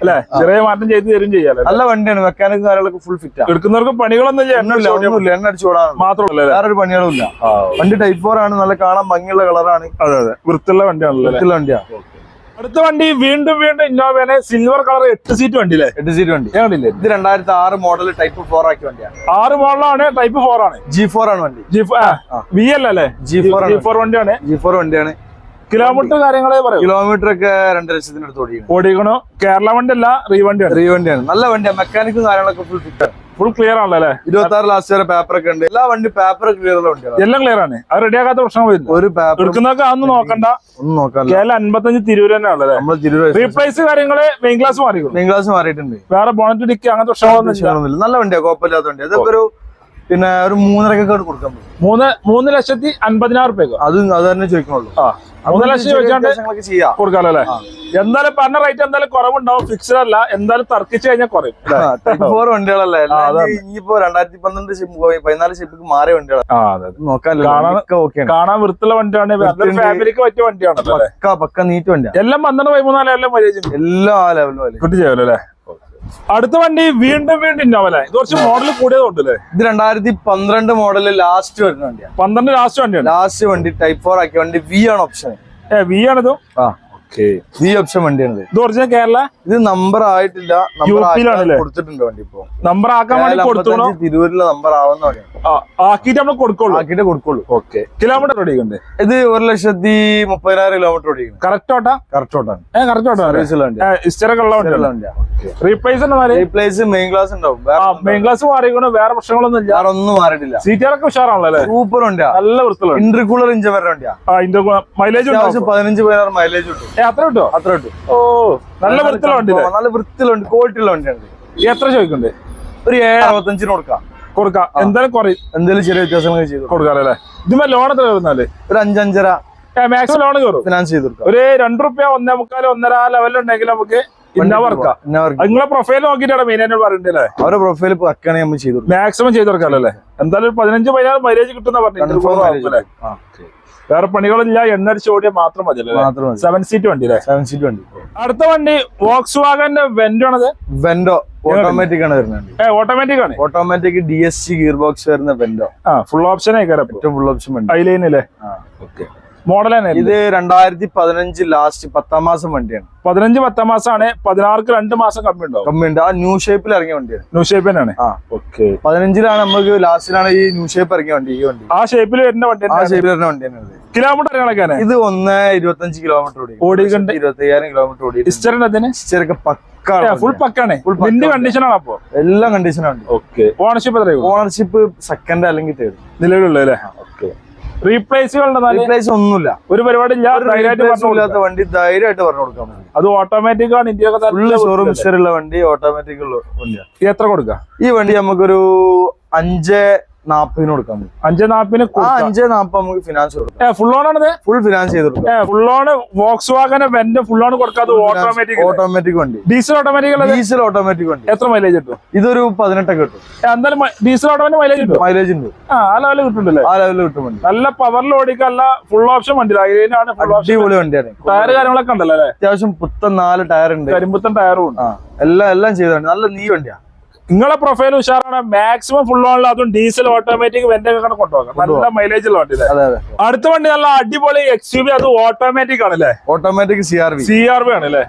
അല്ലെ? ചെറിയ മാറ്റം ചെയ്ത് തരും ചെയ്യാലോ നല്ല വണ്ടിയാണ്. മെക്കാനിക്കും കാര്യങ്ങളൊക്കെ ഫുൾ ഫിറ്റ് എടുക്കുന്നവർക്ക് പണികളൊന്നും ചെയ്യാനില്ല എണ്ണ അടിച്ചോടാ മാത്രമല്ല വേറൊരു പണികളും ഇല്ല. വണ്ടി ടൈപ്പ് ഫോർ ആണ്. നല്ല കാണാൻ ഭംഗിയുള്ള കളറാണ് അതെ അതെ. വൃത്തിയുള്ള വണ്ടിയാണല്ലോ വൃത്തിയുള്ള വണ്ടിയാ. അടുത്ത വണ്ടി വീണ്ടും വീണ്ടും ഇന്നോവേനെ സിൽവർ കളർ എട്ട് സീറ്റ് വണ്ടി അല്ലേ എട്ട് സീറ്റ് വണ്ടി. ഏകണ്ടില്ലേ ഇത് രണ്ടായിരത്തി ആറ് മോഡൽ ടൈപ്പ് ഫോർ ആക്കി വണ്ടിയാണ്. ആറ് മോഡലാണ് ടൈപ്പ് ഫോർ ആണ്. ജി ഫോർ ആണ് വണ്ടി. ജി വി എൽ അല്ലേ? ജി ഫോർ ജി ഫോർ വണ്ടിയാണ്. ജി ഫോർ വണ്ടിയാണ്. കിലോമീറ്റർ കാര്യങ്ങളെ പറയാം. കിലോമീറ്റർ ഒക്കെ രണ്ട് ലക്ഷത്തിനടുത്ത് ഓടിക്കണം ഓടിക്കണോ കേരള വണ്ടി അല്ല റീ വണ്ടിയാണ്. റീ വണ്ടിയാണ്. നല്ല വണ്ടിയാണ്. മെക്കാനിക്കും കാര്യങ്ങളൊക്കെ ഫുൾ ഫിറ്റ് ആണ്. ഫുൾ ക്ലിയർ ആണല്ലോ അല്ലേ? ഇരുപത്തി ആറ് ലാസ്റ്റ് വരെ പേപ്പർ ഒക്കെ ഉണ്ട്. എല്ലാ വണ്ടി പേപ്പർ ക്ലിയർ വണ്ടിയാണ് എല്ലാം ക്ലിയർ ആണ്. അത് റെഡി ആകാത്ത പ്രശ്നം വരുന്നു ഒരു പേപ്പർ എടുക്കുന്നൊക്കെ അന്ന് നോക്കണ്ട. ഒന്നും നോക്കാനില്ല. കേരള അൻപത്തഞ്ച് തിരൂര് തന്നെ ഉള്ളത് നമ്മൾ തിരൂര് റീപ്ലേസ് കാര്യങ്ങൾ മെയിൻ ക്ലാസ് മാറി മെയിൻ ക്ലാസ് മാറിയിട്ടുണ്ട്. വേറെ ബോണറ്റ് ഡിക്കി അങ്ങനത്തെ പ്രശ്നങ്ങളൊന്നും. നല്ല വണ്ടിയാണ് കുഴപ്പമില്ലാത്ത വണ്ടി അതൊക്കെ ഒരു പിന്നെ ഒരു മൂന്നരക്കൊക്കെ കൊടുക്കാൻ പറ്റും. മൂന്ന് മൂന്ന് ലക്ഷത്തി അൻപതിനായിരം റുപ്യക്ക് അത് അത് തന്നെ ചോദിക്കണുള്ളൂ. ആ മൂന്ന് ലക്ഷം ചോദിച്ചാണ്ട് ചെയ്യാം. കൊടുക്കാലോ അല്ലേ എന്തായാലും പറഞ്ഞ റേറ്റ് എന്തായാലും കുറവുണ്ടാവും. ഫിക്സഡ് അല്ല. എന്തായാലും തർക്കിച്ചു കഴിഞ്ഞാൽ കുറയും. ഫോർ വണ്ടികളല്ലേ? ഇനിയിപ്പോ രണ്ടായിരത്തി പന്ത്രണ്ട് പതിനാല് ഷിപ്പിക്ക് മാറിയ വണ്ടികളാണ് കാണാൻ- വൃത്തിയുള്ള വണ്ടിയാണ്. ഫാമിലിക്ക് പറ്റിയ വണ്ടിയാണ് അല്ലേ? പക്ക പക്ക നീറ്റ് വണ്ടിയാ. എല്ലാം പന്ത്രണ്ട് പതിമൂന്നാലും എല്ലാം എല്ലാം ആ ലെവലും അല്ലേ കിട്ടി ചെയ്യാലോ അല്ലേ അടുത്ത വണ്ടി വീണ്ടും വീണ്ടും ഇന്നോവല്ലേ ഇത് കുറച്ച് മോഡൽ കൂടിയതുണ്ട് അല്ലേ ഇത് രണ്ടായിരത്തി പന്ത്രണ്ട് മോഡൽ ലാസ്റ്റ് വരുന്ന വണ്ടിയാണ്. പന്ത്രണ്ട് ലാസ്റ്റ് വണ്ടിയാണ്. ലാസ്റ്റ് വണ്ടി ടൈപ്പ് ഫോർ ആക്കിയ വണ്ടി വി ആണ് ഓപ്ഷൻ ഏ വി ആണിതും? ആ. വി ഓപ്ഷൻ വണ്ടിയാണ് ഇത് ഒറിജിനൽ കേരള ഇത് നമ്പർ ആയിട്ടില്ല? കൊടുത്തിട്ടുണ്ട് വണ്ടി ഇപ്പൊ. നമ്പർ ആക്കാൻ വേണ്ടി കൊടുത്തോളൂ തിരൂരിലെ നമ്പർ ആവുന്ന വണ്ടിയാണ്. ആ, ആക്കിയിട്ട് നമ്മൾ കൊടുക്കുള്ളൂ. ആക്കിയിട്ട് കൊടുക്കുള്ളൂ. ഓക്കെ കിലോമീറ്റർ ഓടിക്കണ്ടേ ഇത് ഒരു ലക്ഷത്തി മുപ്പതിനായിരം കിലോമീറ്റർ ഓടിക്കുന്നത് കറക്റ്റ് ഓട്ടാ? കറക്റ്റ് ഓട്ടാണ്. കറക്റ്റ് ഓട്ടാണ് ഇസ്റ്ററൊക്കെ ഉള്ള വണ്ടിയാണ് റീപ്ലേസ് റീപ്ലേസ് മെയിൻ ക്ലാസ് ഉണ്ടാവും. മെയിൻ ക്ലാസ് മാറിക്കണോ? വേറെ പ്രശ്നങ്ങളൊന്നും ഇല്ല. ഒന്നും മാറിയിട്ടില്ല. സീറ്റുകാരൊക്കെ ഉഷാറാണല്ലോ സൂപ്പർ ഉണ്ട് നല്ല വൃത്തിയുള്ള വണ്ടി. ഇന്റർകൂളർ ഇഞ്ച് വരെ വണ്ടിയാ. ആ ഇതിന്റെ മൈലേജ് പതിനഞ്ച് പതിനാറ് മൈലേജ് ഏ അത്ര കിട്ടോ അത്ര കിട്ടും. ഓ നല്ല വൃത്തിലുണ്ട് നല്ല വൃത്തിലുണ്ട് ക്വാളിറ്റി ഉള്ള വണ്ടിയാണ്. എത്ര ചോദിക്കണ്ടേ ഒരു ഏഴ് അറുപത്തഞ്ചിന് കൊടുക്കാം. കൊടുക്കാം എന്തായാലും കുറയും. എന്തെങ്കിലും ചെറിയ വ്യത്യാസങ്ങൾ ചെയ്ത് കൊടുക്കാം. അല്ലേ ഇതുമ്പോ ലോൺ എത്ര കയറുന്നാൽ ഒരു അഞ്ചഞ്ചര മാക്സിമം ലോൺ കയറും. ഫിനാൻസ് ചെയ്ത് കൊടുക്കാം. ഒരു രണ്ട് റുപ്യ ഒന്നേ മുക്കാൽ ഒന്നര ലെവലുണ്ടെങ്കിൽ നമുക്ക് നിങ്ങളെ പ്രൊഫൈൽ നോക്കിട്ടാണ് മെയിൻ ആയിട്ട് പറയണ്ടല്ലേ അവരുടെ പ്രൊഫൈൽ വെക്കണേ നമ്മൾ ചെയ്തു മാക്സിമം ചെയ്ത് കൊടുക്കാമല്ലോ അല്ലേ എന്തായാലും പതിനഞ്ച് പതിനാറ് മൈലേജ് കിട്ടുന്ന പറഞ്ഞു വേറെ പണികളില്ല എണ്ണ ചോടിയ ഓടിയാൽ മാത്രം മതി. സെവൻ സീറ്റ് വണ്ടി അല്ലേ? സെവൻ സീറ്റ് വണ്ടി. അടുത്ത വണ്ടി വോക്സ് വാഗന്റെ വെന്റോ ആണത് വെന്റോ ഓട്ടോമാറ്റിക് ആണ് വരുന്നത് ഓട്ടോമാറ്റിക് ആണ്. Automatic D S C gear box വരുന്ന വെന്റോ ആ ഫുൾ ഓപ്ഷൻ ആയിക്കാരം ഫുൾ ഓപ്ഷൻ വണ്ടി. ഐലൈൻ അല്ലേ. ഓക്കെ. മോഡൽ തന്നെ ഇത് രണ്ടായിരത്തി പതിനഞ്ച് ലാസ്റ്റ് പത്താം മാസം വണ്ടിയാണ്. പതിനഞ്ച് പത്താം മാസമാണ്. പതിനാർക്ക് രണ്ട് മാസം കമ്മി ഉണ്ടോ കമ്മി ഉണ്ട്. ആ ന്യൂ ഷേപ്പിൽ ഇറങ്ങിയ വണ്ടിയാണ്. ന്യൂ ഷേപ്പ് തന്നെയാണ്. ആ. ഓക്കെ പതിനഞ്ചിലാണ് നമുക്ക് ലാസ്റ്റിലാണ് ഈ ന്യൂ ഷേപ്പ് ഇറങ്ങിയ വണ്ടി ഈ വണ്ടി. ആ ഷേപ്പിൽ വരുന്ന വണ്ടി ആ ഷേപ്പിൽ വരുന്ന വണ്ടി. കിലോമീറ്റർ കണക്കാണ് ഇത് ഒന്ന് ഇരുപത്തഞ്ച് കിലോമീറ്റർ ഓടി ഓടിയിട്ടുണ്ട്. ഇരുപത്തി അയ്യായിരം കിലോമീറ്റർ ഓടി ഹിസ്റ്ററിന്റെ അതിന് ചെറുക്കെ പക്കാണ് ഫുൾ പക്കാണ്. കണ്ടീഷൻ ആണ് അപ്പോ? എല്ലാ കണ്ടീഷനാണ് ഓക്കെ ഓണർഷിപ്പ് എത്രയോ ഓണർഷിപ്പ് സെക്കൻഡ് അല്ലെങ്കിൽ തേർഡ് നിലവിലുള്ള അല്ലേ? ഓക്കെ റീപ്ലേസ് ഒന്നുമില്ല. ഒരു പരിപാടി ഇല്ലാത്ത വണ്ടി ധൈര്യമായിട്ട് പറഞ്ഞു കൊടുക്കാൻ അത് ഓട്ടോമാറ്റിക് ആണ് ഇന്ത്യ ഷോറൂം ഉള്ള വണ്ടി ഓട്ടോമാറ്റിക് ഉള്ള വണ്ടിയാണ് എത്ര കൊടുക്കാം ഈ വണ്ടി നമുക്കൊരു അഞ്ച് നാപ്പതിന് കൊടുക്കാൻ പറ്റും. അഞ്ച് നാപ്പിന് അഞ്ച് നാപ്പത് നമുക്ക് ഫിനാൻസ് കൊടുക്കാം. ഫുൾ ഓൺ ആണത്? ഫുൾ ഫിനാൻസ് ചെയ്ത് കൊടുക്കാം full on Volkswagen Vento full on കൊടുക്കാതെ ഓട്ടോമാറ്റിക് ഓട്ടോമാറ്റിക് വണ്ടി. ഡീസൽ ഓട്ടോമാറ്റിക് ഡീസൽ ഓട്ടോമാറ്റിക് വണ്ടി. എത്ര മൈലേജ് കിട്ടും? ഇതൊരു പതിനെട്ടൊക്കെ കിട്ടും. എന്തായാലും ഡീസൽ ഓട്ടോമാറ്റിക് മൈലേജ് കിട്ടും? മൈലേജ് ഉണ്ട്. ആ ലെവൽ കിട്ടുന്നുണ്ടല്ലേ? ആ ലെവലിൽ കിട്ടും വണ്ടി. നല്ല പവറിൽ ഓടിക്കല്ല ഫുൾ ഓപ്ഷൻ വണ്ടി. അതിനാണ് അടിപൊളി വണ്ടിയാണ്. ടയർ കാര്യങ്ങളൊക്കെ ഉണ്ടല്ലോ? അല്ലേ അത്യാവശ്യം പുത്തൻ നാല് ടയർ ഉണ്ട്. കരിമ്പുത്തൻ ടയറും ഉണ്ട്. എല്ലാം എല്ലാം ചെയ്തോണ്ട് നല്ല നീ വണ്ടിയാ. നിങ്ങളെ പ്രൊഫൈൽ ഉഷാറാണ്. മാക്സിമം ഫുൾ ഓണിൽ അതും ഡീസൽ ഓട്ടോമാറ്റിക് വെന്റ് കൊണ്ടുപോകാം. നല്ല മൈലേജ് ഉള്ള വണ്ടി അടുത്ത വണ്ടി നല്ല അടിപൊളി എക്സ് യു വി അത് ഓട്ടോമാറ്റിക് ആണല്ലേ? Automatic C R V C R V ആണല്ലേ?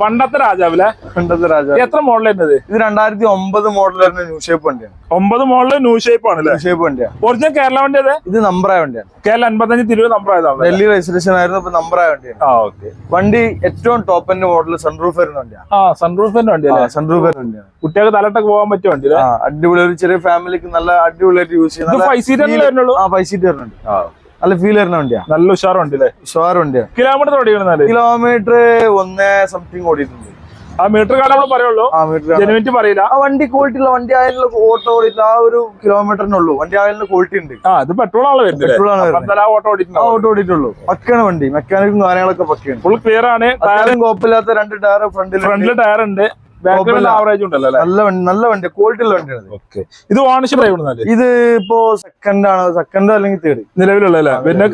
പണ്ടത്തെ രാജാവിലെ പണ്ടത്തെ രാജാവ്. എത്ര മോഡൽ വരുന്നത്? ഇത് രണ്ടായിരത്തി ഒമ്പത് മോഡൽ വരുന്ന ന്യൂ ഷേപ്പ് വണ്ടിയാണ്. ഒമ്പത് മോഡൽ ന്യൂ ഷേപ്പ് ആണല്ലേ? ഷേപ്പ് വണ്ടിയാണ്. ഒറിജിനൽ കേരള വണ്ടി അതെ ഇത് നമ്പറായ വണ്ടിയാണ്. കേരള അൻപത്തഞ്ച് തിരുവ് നമ്പർ ആയതാണ് ഡൽഹി രജിസ്ട്രേഷൻ ആയിരുന്നു ഇപ്പൊ നമ്പറായ വണ്ടിയാണ്. ആ ഓക്കെ. വണ്ടി ഏറ്റവും ടോപ്പ് എൻഡ് മോഡൽ സൺറൂഫ് വരുന്ന വണ്ടിയാണ്. ആ സൺറൂഫ് വണ്ടി അല്ലേ സൺറൂഫ് വണ്ടിയാണ്. കുട്ടികൾക്ക് തലട്ടൊക്കെ പോകാൻ പറ്റിയ വണ്ടി അടിപൊളി ഒരു ചെറിയ ഫാമിലിക്ക് നല്ല അടിപൊളിയായിട്ട് യൂസ് ചെയ്യുന്നത് ചെയ്യുന്ന ഫൈവ് സീറ്റ് വരുന്നുള്ളൂ? ആ ഫൈവ് സീറ്റ് വരുന്നുണ്ട് നല്ല ഫീൽ വരുന്ന വണ്ടിയാ. നല്ല ഉഷാർ വണ്ടി അല്ലേ ഉഷാർ വണ്ടിയാ. കിലോമീറ്റർ ഓടിക്കണെന്നാൽ കിലോമീറ്റർ ഒന്നേ സംതിങ് ഓടിയിട്ടുണ്ട്. ആ മീറ്റർ കാലം നമ്മൾ പറയുള്ളൂ. പറയില്ല. ആ വണ്ടി ക്വാളിറ്റി ഉള്ള വണ്ടി ആയാലും ഓട്ടോ ഓടിയില്ല ആ ഒരു കിലോമീറ്ററിനുള്ളൂ വണ്ടി ആയാലും ക്വാളിറ്റി ഉണ്ട്. ആ ഇത് പെട്രോൾ ആണ് പെട്രോൾ ആണ് ഓട്ടോ ഓടിയിട്ടുള്ളൂ. പക്കാണ് വണ്ടി. മെക്കാനിക്കും കാര്യങ്ങളൊക്കെ പക്കയാണ്. ഫുൾ ക്ലിയർ ആണ്. ടയറും കുഴപ്പമില്ലാത്ത രണ്ട് ടയർ ഫ്രണ്ടിൽ ഫ്രണ്ടിൽ ടയർ ഉണ്ട്. ആവറേജ് ഉണ്ടല്ലോ അല്ലേ? നല്ല വണ്ടി നല്ല വണ്ടി ക്വാളിറ്റി ഉള്ള വണ്ടിയാണ് ഇത്. ഓക്കെ ഇത് ഓണർഷിപ്പ് ഡ്രൈവ് ഇത് ഇപ്പോ സെക്കൻഡ് ആണ്. സെക്കൻഡ് അല്ലെങ്കിൽ തേർഡ് നിലവിലുള്ള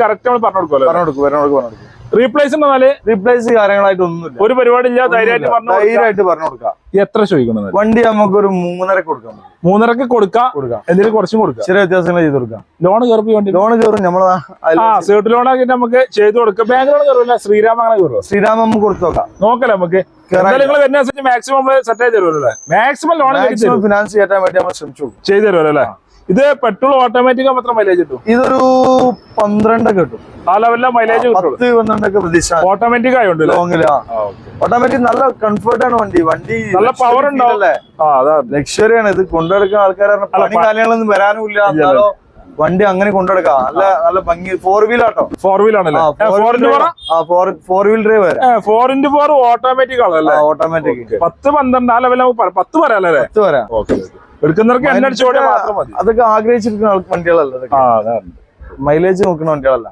കറക്റ്റ് നമ്മൾ പറഞ്ഞു കൊടുക്കും പറഞ്ഞു കൊടുക്കും പറഞ്ഞു കൊടുക്കും. റീപ്ലേസ് എന്നാൽ റീപ്ലേസ് കാര്യങ്ങളായിട്ട് ഒന്നുമില്ല. ഒരു പരിപാടി ഇല്ല ധൈര്യമായിട്ട് പറഞ്ഞു. ധൈര്യമായിട്ട് പറഞ്ഞു കൊടുക്കാം. എത്ര ചോദിക്കുന്നത് വണ്ടി നമുക്ക് ഒരു മൂന്നര കൊടുക്കാം. മൂന്നരക്ക് കൊടുക്കാം. കൊടുക്കാം. എന്തെങ്കിലും കുറച്ചും കൊടുക്കാം. ചെറിയ വ്യത്യാസങ്ങൾ ചെയ്ത് കൊടുക്കാം. ലോൺ കയറി വേണ്ടി? ലോൺ കയറും നമ്മൾ ആ സേർട്ട് ലോൺ ആക്കിയിട്ട് നമുക്ക് ചെയ്ത് കൊടുക്കാം. ബാങ്ക് ലോൺ കയറില്ല ശ്രീരാമ അങ്ങനെ കയറുമോ ശ്രീരാമ നമുക്ക് കൊടുത്തു നോക്കാം. നോക്കല്ലേ നമുക്ക്? നിങ്ങൾ വരുന്ന മാക്സിമം സെറ്റ് ആയി തരുമല്ലോ മാക്സിമം ലോൺ ഫിനാൻസ് ചെയ്യാൻ വേണ്ടി നമ്മൾ ശ്രമിച്ചു ചെയ്ത് തരുമല്ലോ അല്ലേ? ഇത് പെട്രോൾ ഓട്ടോമാറ്റിക് മാത്രം മൈലേജ് കിട്ടും? ഇതൊരു പന്ത്രണ്ടൊക്കെ കിട്ടും. ആ ലെവലിലെ മൈലേജ് പത്ത് പന്ത്രണ്ടൊക്കെ പ്രതീക്ഷ ഓട്ടോമാറ്റിക് ലോങ്ങിൽ ഓട്ടോമാറ്റിക് നല്ല കംഫർട്ട് ആണ് വണ്ടി. വണ്ടി നല്ല പവർ ഉണ്ടാവും. ആ അതാ. ലക്ഷറി ആണ്. ഇത് കൊണ്ടുനടക്കുന്ന പണി കാര്യങ്ങളൊന്നും വരാനും ഇല്ല എന്നാലോ വണ്ടി അങ്ങനെ കൊണ്ടെടുക്കാം നല്ല നല്ല ഭംഗി. Four wheel auto. Four wheel ആണല്ലേ? ഫോർ വീൽ ഡ്രൈവ് വരാം. ഫോർ ഇന്റു ഫോർ ഓട്ടോമാറ്റിക് ആണല്ലേ? ഓട്ടോമാറ്റിക് പത്ത് പന്ത്രണ്ട് ആ ലെവലിൽ പത്ത് പറയാം പത്ത് പറയാം ഓക്കെ. എടുക്കുന്നവർക്ക് എണ്ണ അടിച്ചോടെ മാത്രം മതി. അതൊക്കെ ആഗ്രഹിച്ചിരിക്കുന്ന വണ്ടികളല്ല മൈലേജ് നോക്കുന്ന വണ്ടികളല്ല.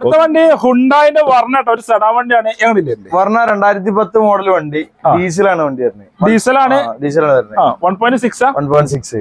അടുത്ത വണ്ടി ഹുണ്ടായിന്റെ വർണ ഒരു സെഡാ വണ്ടിയാണ്. എങ്ങനെയില്ലേ വർണ രണ്ടായിരത്തി പത്ത് മോഡൽ വണ്ടി ഡീസലാണ് വണ്ടി വരുന്നത് ഡീസലാണ് ഡീസലാണ് വരുന്നത് one point six one point six